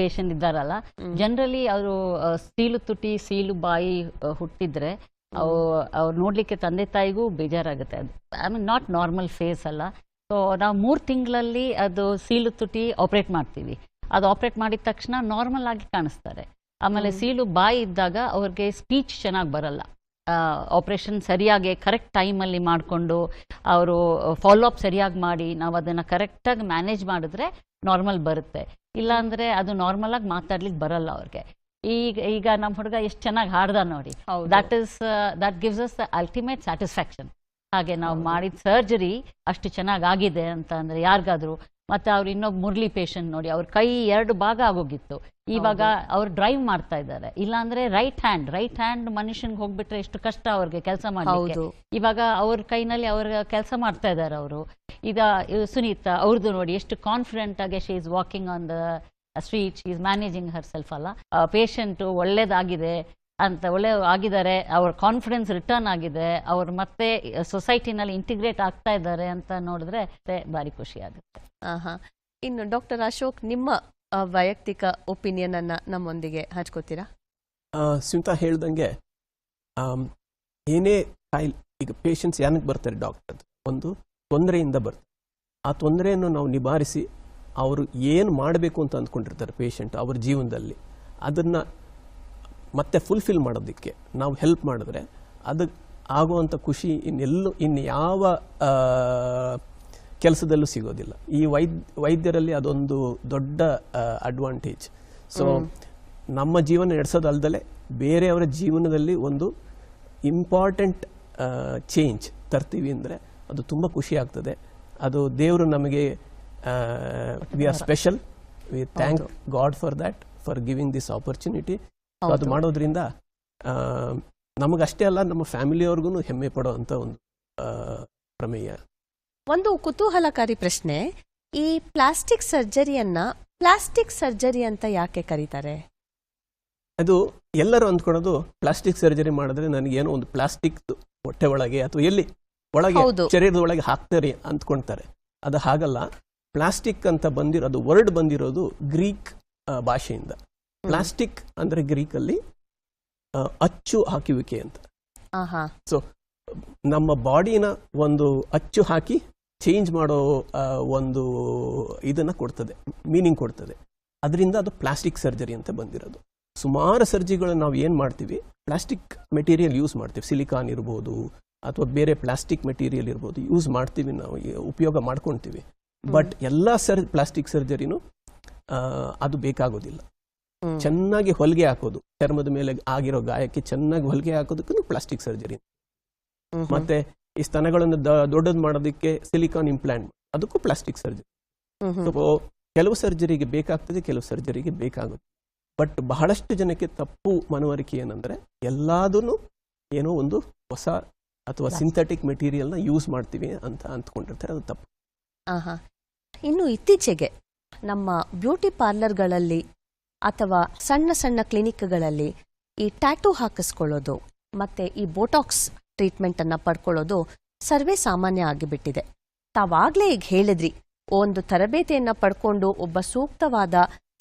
ಪೇಷಂಟ್ ಇದ್ದಾರಲ್ಲ. ಜನರಲಿ ಅವರು ಸೀಲು ತುಟಿ ಸೀಲು ಬಾಯಿ ಹುಟ್ಟಿದ್ರೆ ಅವು ಅವ್ರು ನೋಡ್ಲಿಕ್ಕೆ ತಂದೆ ತಾಯಿಗೂ ಬೇಜಾರಾಗುತ್ತೆ. ಅದು I mean not normal face ಅಲ್ಲ. ಸೊ ನಾವು ಮೂರು ತಿಂಗಳಲ್ಲಿ ಅದು ಸೀಲು ತುಟಿ ಆಪ್ರೇಟ್ ಮಾಡ್ತೀವಿ. ಅದು ಆಪ್ರೇಟ್ ಮಾಡಿದ ತಕ್ಷಣ ನಾರ್ಮಲ್ ಆಗಿ ಕಾಣಿಸ್ತಾರೆ. ಆಮೇಲೆ. ಸೀಲು ಬಾಯಿ ಇದ್ದಾಗ ಅವ್ರಿಗೆ ಸ್ಪೀಚ್ ಚೆನ್ನಾಗಿ ಬರಲ್ಲ. ಆಪ್ರೇಷನ್ ಸರಿಯಾಗಿ ಕರೆಕ್ಟ್ ಟೈಮಲ್ಲಿ ಮಾಡಿಕೊಂಡು ಅವರು ಫಾಲೋ ಅಪ್ ಸರಿಯಾಗಿ ಮಾಡಿ ನಾವು ಅದನ್ನು ಕರೆಕ್ಟಾಗಿ ಮ್ಯಾನೇಜ್ ಮಾಡಿದ್ರೆ ನಾರ್ಮಲ್ ಬರುತ್ತೆ. ಇಲ್ಲಾಂದರೆ ಅದು ನಾರ್ಮಲಾಗಿ ಮಾತಾಡ್ಲಿಕ್ಕೆ ಬರಲ್ಲ ಅವ್ರಿಗೆ. ಈಗ ಈಗ ನಮ್ಮ ಹುಡುಗ ಎಷ್ಟು ಚೆನ್ನಾಗಿ ಹಾಡ್ದ ನೋಡಿ. That is that gives us the ultimate satisfaction ಹಾಗೆ ನಾವು ಮಾಡಿದ ಸರ್ಜರಿ ಅಷ್ಟು ಚೆನ್ನಾಗಿ ಆಗಿದೆ ಅಂತ ಅಂದರೆ ಯಾರಿಗಾದ್ರು ಮತ್ತೆ ಅವ್ರು ಇನ್ನೊಬ್ಬ ಮುರಳಿ ಪೇಷಂಟ್ ನೋಡಿ ಅವ್ರ ಕೈ ಎರಡು ಭಾಗ ಆಗೋಗಿತ್ತು. ಇವಾಗ ಅವ್ರು ಡ್ರೈವ್ ಮಾಡ್ತಾ ಇದ್ದಾರೆ. ಇಲ್ಲಾಂದ್ರೆ ರೈಟ್ ಹ್ಯಾಂಡ್ ರೈಟ್ ಹ್ಯಾಂಡ್ ಮನುಷ್ಯನ್ಗೆ ಹೋಗ್ಬಿಟ್ರೆ ಎಷ್ಟು ಕಷ್ಟ ಅವ್ರಿಗೆ ಕೆಲಸ ಮಾಡಲಿಕ್ಕೆ. ಇವಾಗ ಅವ್ರ ಕೈನಲ್ಲಿ ಅವ್ರ ಕೆಲಸ ಮಾಡ್ತಾ ಇದ್ದಾರೆ ಅವರು. ಈಗ ಸುನೀತಾ ಅವ್ರದ್ದು ನೋಡಿ ಎಷ್ಟು ಕಾನ್ಫಿಡೆಂಟ್ ಆಗಿ she is walking on the street is is managing herself ಅಲ್ಲ ಪೇಷಂಟ್ ಒಳ್ಳೇದಾಗಿದೆ. ಅಂತ ಒಳ್ಳೆ ಆಗಿದ್ದಾರೆ ಅವ್ರ ಕಾನ್ಫಿಡೆನ್ಸ್ ರಿಟರ್ನ್ ಆಗಿದೆ ಅವ್ರು ಮತ್ತೆ ಸೊಸೈಟಿನಲ್ಲಿ ಇಂಟಿಗ್ರೇಟ್ ಆಗ್ತಾ ಇದ್ದಾರೆ ಅಂತ ನೋಡಿದ್ರೆ ಭಾರಿ ಖುಷಿ ಆಗುತ್ತೆ. ಆಹಾ. ಇನ್ನು ಡಾಕ್ಟರ್ ಅಶೋಕ್ ನಿಮ್ಮ ವೈಯಕ್ತಿಕ ಒಪಿನಿಯನ್ ಅನ್ನ ನಮ್ಮೊಂದಿಗೆ ಹಂಚ್ಕೋತೀರಾ? ಸ್ಮಿತಾ ಹೇಳ್ದಂಗೆ ಏನೇ ಕಾಯಿಲೆ ಈಗ ಪೇಷಂಟ್ಸ್ ಏನಕ್ಕೆ ಬರ್ತಾರೆ ಡಾಕ್ಟರ್? ಒಂದು ತೊಂದರೆಯಿಂದ ಬರ್ತಾರೆ. ಆ ತೊಂದರೆಯನ್ನು ನಾವು ನಿಭಾಯಿಸಿ ಅವರು ಏನು ಮಾಡಬೇಕು ಅಂತ ಅಂದ್ಕೊಂಡಿರ್ತಾರೆ ಪೇಷಂಟ್ ಅವ್ರ ಜೀವನದಲ್ಲಿ. ಅದನ್ನು ಮತ್ತೆ ಫುಲ್ಫಿಲ್ ಮಾಡೋದಕ್ಕೆ ನಾವು ಹೆಲ್ಪ್ ಮಾಡಿದ್ರೆ ಅದು ಆಗುವಂಥ ಖುಷಿ ಇನ್ನೆಲ್ಲೂ ಇನ್ನು ಯಾವ ಕೆಲಸದಲ್ಲೂ ಸಿಗೋದಿಲ್ಲ. ಈ ವೈದ್ಯ ವೈದ್ಯರಲ್ಲಿ ಅದೊಂದು ದೊಡ್ಡ ಅಡ್ವಾಂಟೇಜ್ ಸೊ ನಮ್ಮ ಜೀವನ ನಡೆಸೋದಲ್ದಲೆ ಬೇರೆಯವರ ಜೀವನದಲ್ಲಿ ಒಂದು ಇಂಪಾರ್ಟೆಂಟ್ ಚೇಂಜ್ ತರ್ತೀವಿ ಅಂದರೆ ಅದು ತುಂಬ ಖುಷಿ ಆಗ್ತದೆ. ಅದು ದೇವರು ನಮಗೆ we are special we thank God for that for giving this opportunity ಅದು. ಮಾಡೋದ್ರಿಂದ ಆ, ನಮಗಷ್ಟೇ ಅಲ್ಲ ನಮ್ಮ ಫ್ಯಾಮಿಲಿಯವ್ರಿಗೂ ಹೆಮ್ಮೆ ಪಡುವಂಥ ಒಂದು ಪ್ರಮೇಯ. ಒಂದು ಕುತೂಹಲಕಾರಿ ಪ್ರಶ್ನೆ ಈ ಪ್ಲಾಸ್ಟಿಕ್ ಸರ್ಜರಿಯನ್ನ ಪ್ಲಾಸ್ಟಿಕ್ ಸರ್ಜರಿ ಅಂತ ಯಾಕೆ ಕರೀತಾರೆ? ಅದು ಎಲ್ಲರೂ ಅಂದ್ಕೊಳೋದು ಪ್ಲಾಸ್ಟಿಕ್ ಸರ್ಜರಿ ಮಾಡಿದ್ರೆ ನನಗೇನೋ ಒಂದು ಪ್ಲಾಸ್ಟಿಕ್ ಹೊಟ್ಟೆ ಒಳಗೆ ಅಥವಾ ಎಲ್ಲಿ ಒಳಗೆ. ಶರೀರದ ಒಳಗೆ ಹಾಕ್ತಾರೆ ಅಂದ್ಕೊಳ್ತಾರೆ. ಅದು ಹಾಗಲ್ಲ. ಪ್ಲಾಸ್ಟಿಕ್ ಅಂತ ಬಂದಿರೋದು ವರ್ಡ್ ಬಂದಿರೋದು ಗ್ರೀಕ್ ಭಾಷೆಯಿಂದ. ಪ್ಲಾಸ್ಟಿಕ್ ಅಂದ್ರೆ ಗ್ರೀಕ್ ಅಲ್ಲಿ ಅಚ್ಚು ಹಾಕುವಿಕೆ ಅಂತ. ಸೊ ನಮ್ಮ ಬಾಡಿನ ಒಂದು ಅಚ್ಚು ಹಾಕಿ ಚೇಂಜ್ ಮಾಡೋ ಒಂದು ಇದನ್ನ ಕೊಡ್ತದೆ ಮೀನಿಂಗ್ ಕೊಡ್ತದೆ. ಅದರಿಂದ ಅದು ಪ್ಲಾಸ್ಟಿಕ್ ಸರ್ಜರಿ ಅಂತ ಬಂದಿರೋದು. ಸುಮಾರು ಸರ್ಜರಿಗಳನ್ನ ನಾವು ಏನು ಮಾಡ್ತೀವಿ ಪ್ಲಾಸ್ಟಿಕ್ ಮೆಟೀರಿಯಲ್ ಯೂಸ್ ಮಾಡ್ತೀವಿ. ಸಿಲಿಕಾನ್ ಇರ್ಬೋದು ಅಥವಾ ಬೇರೆ ಪ್ಲಾಸ್ಟಿಕ್ ಮೆಟೀರಿಯಲ್ ಇರ್ಬೋದು ಯೂಸ್ ಮಾಡ್ತೀವಿ ನಾವು ಉಪಯೋಗ ಮಾಡ್ಕೊಳ್ತೀವಿ ಬಟ್ ಎಲ್ಲ ಸರ್ ಪ್ಲಾಸ್ಟಿಕ್ ಸರ್ಜರಿನೂ ಅದು ಬೇಕಾಗೋದಿಲ್ಲ. ಚೆನ್ನಾಗಿ ಹೊಲಿಗೆ ಹಾಕೋದು. ಚರ್ಮದ ಮೇಲೆ ಆಗಿರೋ ಗಾಯಕ್ಕೆ ಚೆನ್ನಾಗಿ ಹೊಲಿಗೆ ಹಾಕೋದಕ್ಕೂ ಪ್ಲಾಸ್ಟಿಕ್ ಸರ್ಜರಿ. ಮತ್ತೆ ಈ ಸ್ತನಗಳನ್ನು ದೊಡ್ಡದು ಮಾಡೋದಕ್ಕೆ ಸಿಲಿಕಾನ್ ಇಂಪ್ಲಾಂಟ್ ಅದಕ್ಕೂ ಪ್ಲಾಸ್ಟಿಕ್ ಸರ್ಜರಿ. ಕೆಲವು ಸರ್ಜರಿಗೆ ಬೇಕಾಗ್ತದೆ ಕೆಲವು ಸರ್ಜರಿಗೆ ಬೇಕಾಗುತ್ತೆ. ಬಟ್ ಬಹಳಷ್ಟು ಜನಕ್ಕೆ ತಪ್ಪು ಮನವರಿಕೆ ಏನಂದ್ರೆ ಎಲ್ಲಾದೂ ಏನೋ ಒಂದು ಹೊಸ ಅಥವಾ ಸಿಂಥೆಟಿಕ್ ಮೆಟೀರಿಯಲ್ನ ಯೂಸ್ ಮಾಡ್ತೀವಿ ಅಂತ ಅಂದ್ಕೊಂಡಿರ್ತಾರೆ ಅದು ತಪ್ಪು. ಇನ್ನು ಇತ್ತೀಚೆಗೆ ನಮ್ಮ ಬ್ಯೂಟಿ ಪಾರ್ಲರ್ಗಳಲ್ಲಿ ಅಥವಾ ಸಣ್ಣ ಸಣ್ಣ ಕ್ಲಿನಿಕ್ಗಳಲ್ಲಿ ಈ ಟ್ಯಾಟೂ ಹಾಕಿಸ್ಕೊಳ್ಳೋದು ಮತ್ತೆ ಈ ಬೋಟಾಕ್ಸ್ ಟ್ರೀಟ್ಮೆಂಟ್ ಅನ್ನ ಪಡ್ಕೊಳ್ಳೋದು ಸರ್ವೇ ಸಾಮಾನ್ಯ ಆಗಿಬಿಟ್ಟಿದೆ. ತಾವಾಗ್ಲೇ ಈಗ ಹೇಳಿದ್ರಿ, ಒಂದು ತರಬೇತಿಯನ್ನ ಪಡ್ಕೊಂಡು ಒಬ್ಬ ಸೂಕ್ತವಾದ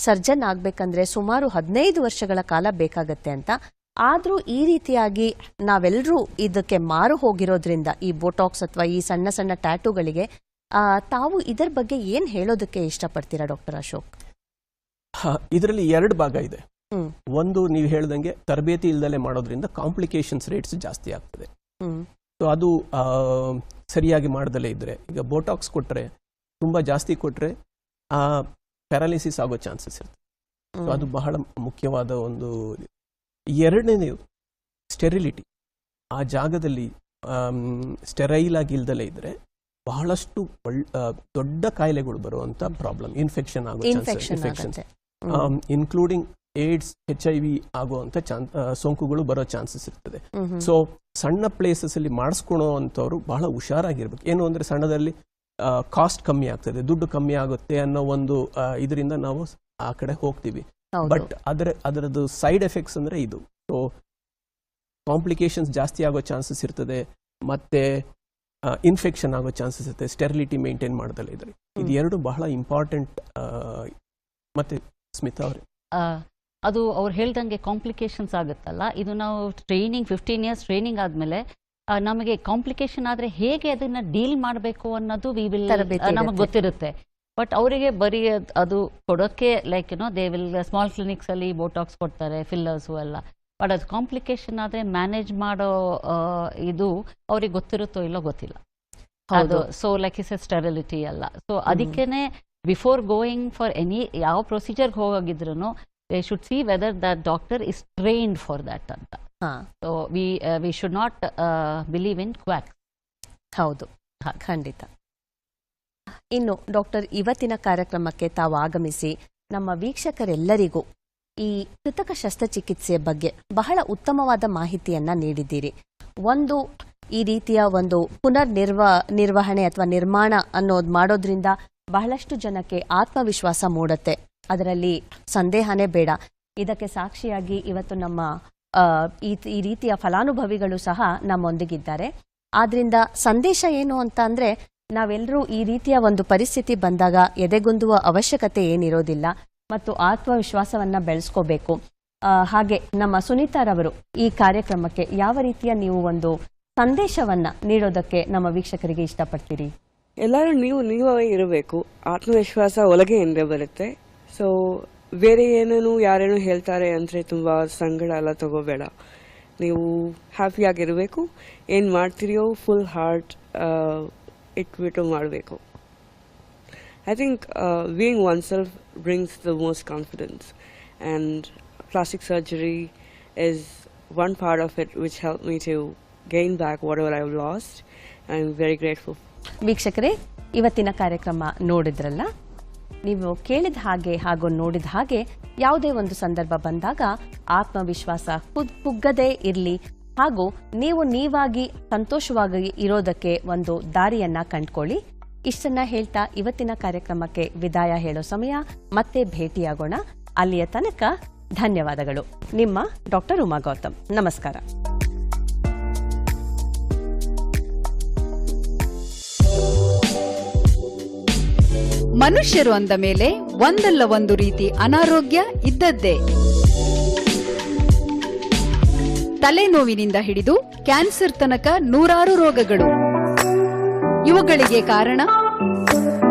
ಸರ್ಜನ್ ಆಗ್ಬೇಕಂದ್ರೆ ಸುಮಾರು ಹದಿನೈದು ವರ್ಷಗಳ ಕಾಲ ಬೇಕಾಗತ್ತೆ ಅಂತ. ಆದ್ರೂ ಈ ರೀತಿಯಾಗಿ ನಾವೆಲ್ಲರೂ ಇದಕ್ಕೆ ಮಾರು ಹೋಗಿರೋದ್ರಿಂದ ಈ ಬೋಟಾಕ್ಸ್ ಅಥವಾ ಈ ಸಣ್ಣ ಸಣ್ಣ ಟ್ಯಾಟೂಗಳಿಗೆ ತಾವು ಇದರ ಬಗ್ಗೆ ಏನ್ ಹೇಳೋದಕ್ಕೆ ಇಷ್ಟಪಡ್ತೀರಾ ಡಾಕ್ಟರ್ ಅಶೋಕ್? ಇದರಲ್ಲಿ ಎರಡು ಭಾಗ ಇದೆ. ಒಂದು ನೀವು ಹೇಳ್ದಂಗೆ ತರಬೇತಿ ಇಲ್ದಲೆ ಮಾಡೋದ್ರಿಂದ ಕಾಂಪ್ಲಿಕೇಶನ್ಸ್ ರೇಟ್ಸ್ ಜಾಸ್ತಿ ಆಗ್ತದೆ. ಸೊ ಅದು ಸರಿಯಾಗಿ ಮಾಡ್ದಲೇ ಇದ್ರೆ ಈಗ ಬೋಟಾಕ್ಸ್ ಕೊಟ್ರೆ ತುಂಬಾ ಜಾಸ್ತಿ ಕೊಟ್ರೆ ಆ ಪ್ಯಾರಾಲಿಸಿಸ್ ಆಗೋ ಚಾನ್ಸಸ್ ಇರುತ್ತೆ. ಸೊ ಅದು ಬಹಳ ಮುಖ್ಯವಾದ ಒಂದು ಎರಡನೇದು ಸ್ಟೆರಿಲಿಟಿ ಆ ಜಾಗದಲ್ಲಿ ಸ್ಟೆರೈಲ್ ಆಗಿ ಇಲ್ದಲೇ ಇದ್ರೆ ಬಹಳಷ್ಟು ದೊಡ್ಡ ಕಾಯಿಲೆಗಳು ಬರುವಂತ ಪ್ರಾಬ್ಲಮ್ ಇನ್ಫೆಕ್ಷನ್ ಆಗೋ ಇನ್ಫೆಕ್ಷನ್ ಆಗುತ್ತೆ. ಹ್ಮ್. Including AIDS H I V ಆಗುವಂತ ಸೋಂಕುಗಳು ಬರೋ ಚಾನ್ಸಸ್ ಇರ್ತದೆ. ಸೊ ಸಣ್ಣ ಪ್ಲೇಸಸ್ ಅಲ್ಲಿ ಮಾಡಿಸ್ಕೊಳೋ ಅಂಥವ್ರು ಬಹಳ ಹುಷಾರಾಗಿರ್ಬೇಕು. ಏನು ಅಂದ್ರೆ ಸಣ್ಣದಲ್ಲಿ ಕಾಸ್ಟ್ ಕಮ್ಮಿ ಆಗ್ತದೆ ದುಡ್ಡು ಕಮ್ಮಿ ಆಗುತ್ತೆ ಅನ್ನೋ ಒಂದು ಇದರಿಂದ ನಾವು ಆ ಕಡೆ ಹೋಗ್ತೀವಿ. ಬಟ್ ಅದರ ಅದರದ್ದು ಸೈಡ್ ಎಫೆಕ್ಟ್ಸ್ ಅಂದ್ರೆ ಇದು. ಸೊ ಕಾಂಪ್ಲಿಕೇಶನ್ಸ್ ಜಾಸ್ತಿ ಆಗೋ ಚಾನ್ಸಸ್ ಇರ್ತದೆ. ಮತ್ತೆ ಇನ್ಫೆಕ್ಷನ್ ಆಗೋ ಚಾನ್ಸಸ್ ಇರುತ್ತೆ ಸ್ಟೆರಿಲಿಟಿ ಮೇಂಟೈನ್ ಮಾಡೋದಲ್ಲ ಇದ್ರೆ ಇದು ಎರಡು ಬಹಳ ಇಂಪಾರ್ಟೆಂಟ್ ಮತ್ತೆ ಸ್ಮಿತಾ ಅವರೇ. ಆ, ಅದು ಅವ್ರು ಹೇಳ್ದಂಗೆ ಕಾಂಪ್ಲಿಕೇಶನ್ಸ್ ಆಗುತ್ತಲ್ಲ? ಇದು ನಾವು ಟ್ರೈನಿಂಗ್ ಫಿಫ್ಟೀನ್ ಇಯರ್ಸ್ ಟ್ರೈನಿಂಗ್ ಆದಮೇಲೆ ನಮಗೆ ಕಾಂಪ್ಲಿಕೇಶನ್ ಆದರೆ ಹೇಗೆ ಅದನ್ನ ಡೀಲ್ ಮಾಡಬೇಕು ಅನ್ನೋದು ವಿ ವಿಲ್ ನಮಗೆ ಗೊತ್ತಿರುತ್ತೆ. ಬಟ್ ಅವರಿಗೆ ಬರೀ ಅದು ಕೊಡೋಕ್ಕೆ ಲೈಕ್ ಏನೋ ದೇ ವಿಲ್ ಸ್ಮಾಲ್ ಕ್ಲಿನಿಕ್ಸ್ ಅಲ್ಲಿ ಬೋಟಾಕ್ಸ್ ಕೊಡ್ತಾರೆ ಫಿಲ್ಲರ್ಸು ಎಲ್ಲ. ಬಟ್ ಅದು ಕಾಂಪ್ಲಿಕೇಶನ್ ಆದರೆ ಮ್ಯಾನೇಜ್ ಮಾಡೋ ಆ, ಇದು ಅವ್ರಿಗೆ ಗೊತ್ತಿರುತ್ತೋ ಇಲ್ಲೋ ಗೊತ್ತಿಲ್ಲ. ಅದು ಹೌದು so like is a sterility ಅಲ್ಲ ಸೊ ಅದಕ್ಕೇನೆ ಬಿಫೋರ್ ಗೋಯಿಂಗ್ ಫಾರ್ ಎನಿ ಯಾವ ಪ್ರೊಸೀಜರ್ಗೆ ಹೋಗಿದ್ರು they should see whether the doctor is trained for that ಅಂತ. ಹಾ. So we we should not believe in quack ಹೌದು. ಹ, ಖಂಡಿತ. ಇನ್ನು ಡಾಕ್ಟರ್ ಇವತ್ತಿನ ಕಾರ್ಯಕ್ರಮಕ್ಕೆ ತಾವು ಆಗಮಿಸಿ ನಮ್ಮ ವೀಕ್ಷಕರೆಲ್ಲರಿಗೂ ಈ ಕೃತಕ ಶಸ್ತ್ರಚಿಕಿತ್ಸೆಯ ಬಗ್ಗೆ ಬಹಳ ಉತ್ತಮವಾದ ಮಾಹಿತಿಯನ್ನ ನೀಡಿದ್ದೀರಿ. ಒಂದು ಈ ರೀತಿಯ ಒಂದು ಪುನರ್ ನಿರ್ವ ನಿರ್ವಹಣೆ ಅಥವಾ ನಿರ್ಮಾಣ ಅನ್ನೋದು ಮಾಡೋದ್ರಿಂದ ಬಹಳಷ್ಟು ಜನಕ್ಕೆ ಆತ್ಮವಿಶ್ವಾಸ ಮೂಡುತ್ತೆ. ಅದರಲ್ಲಿ ಸಂದೇಹನೇ ಬೇಡ. ಇದಕ್ಕೆ ಸಾಕ್ಷಿಯಾಗಿ ಇವತ್ತು ನಮ್ಮ ಈ ರೀತಿಯ ಫಲಾನುಭವಿಗಳು ಸಹ ನಮ್ಮೊಂದಿಗಿದ್ದಾರೆ. ಆದ್ರಿಂದ ಸಂದೇಶ ಏನು ಅಂತ ಅಂದ್ರೆ ನಾವೆಲ್ಲರೂ ಈ ರೀತಿಯ ಒಂದು ಪರಿಸ್ಥಿತಿ ಬಂದಾಗ ಎದೆಗುಂದುವ ಅವಶ್ಯಕತೆ ಏನಿರೋದಿಲ್ಲ ಮತ್ತು ಆತ್ಮವಿಶ್ವಾಸವನ್ನ ಬೆಳೆಸ್ಕೋಬೇಕು. ಹಾಗೆ ನಮ್ಮ ಸುನೀತಾರವರು ಈ ಕಾರ್ಯಕ್ರಮಕ್ಕೆ ಯಾವ ರೀತಿಯ ನೀವು ಒಂದು ಸಂದೇಶವನ್ನ ನೀಡೋದಕ್ಕೆ ನಮ್ಮ ವೀಕ್ಷಕರಿಗೆ ಇಷ್ಟಪಡ್ತೀರಿ? ಎಲ್ಲರೂ ನೀವು ನೀವೇ ಇರಬೇಕು. ಆತ್ಮವಿಶ್ವಾಸ ಒಳಗೆ ಎಂದೇ ಬರುತ್ತೆ. ಸೊ ಬೇರೆ ಏನೇನು ಯಾರೇನು ಹೇಳ್ತಾರೆ ಅಂದರೆ ತುಂಬ ಸಂಗಡ ಎಲ್ಲ ತಗೋಬೇಡ. ನೀವು ಹ್ಯಾಪಿಯಾಗಿರಬೇಕು ಏನು ಮಾಡ್ತೀರಿಯೋ ಫುಲ್ ಹಾರ್ಟ್ ಇಟ್ಬಿಟ್ಟು ಮಾಡಬೇಕು. I think being one self brings the most confidence and plastic surgery is one part of it which help me to gain back whatever I lost I am very grateful ವೀಕ್ಷಕರೇ, ಇವತ್ತಿನ ಕಾರ್ಯಕ್ರಮ ನೋಡಿದ್ರಲ್ಲ? ನೀವು ಕೇಳಿದ ಹಾಗೆ ಹಾಗೂ ನೋಡಿದ ಹಾಗೆ ಯಾವುದೇ ಒಂದು ಸಂದರ್ಭ ಬಂದಾಗ ಆತ್ಮವಿಶ್ವಾಸ ಕುಗ್ಗದೇ ಇರಲಿ. ಹಾಗೂ ನೀವು ನೀವಾಗಿ ಸಂತೋಷವಾಗಿ ಇರೋದಕ್ಕೆ ಒಂದು ದಾರಿಯನ್ನ ಕಂಡ್ಕೊಳ್ಳಿ. ಇಷ್ಟನ್ನ ಹೇಳ್ತಾ ಇವತ್ತಿನ ಕಾರ್ಯಕ್ರಮಕ್ಕೆ ವಿದಾಯ ಹೇಳೋ ಸಮಯ. ಮತ್ತೆ ಭೇಟಿಯಾಗೋಣ. ಅಲ್ಲಿಯ ತನಕ ಧನ್ಯವಾದಗಳು. ನಿಮ್ಮ ಡಾಕ್ಟರ್ ಉಮಾ ಗೌತಮ್. ನಮಸ್ಕಾರ. ಮನುಷ್ಯರು ಅಂದ ಮೇಲೆ ಒಂದಲ್ಲ ಒಂದು ರೀತಿ ಅನಾರೋಗ್ಯ ಇದ್ದದ್ದೇ. ತಲೆನೋವಿನಿಂದ ಹಿಡಿದು ಕ್ಯಾನ್ಸರ್ ತನಕ ನೂರಾರು ರೋಗಗಳು. ಇವುಗಳಿಗೆ ಕಾರಣ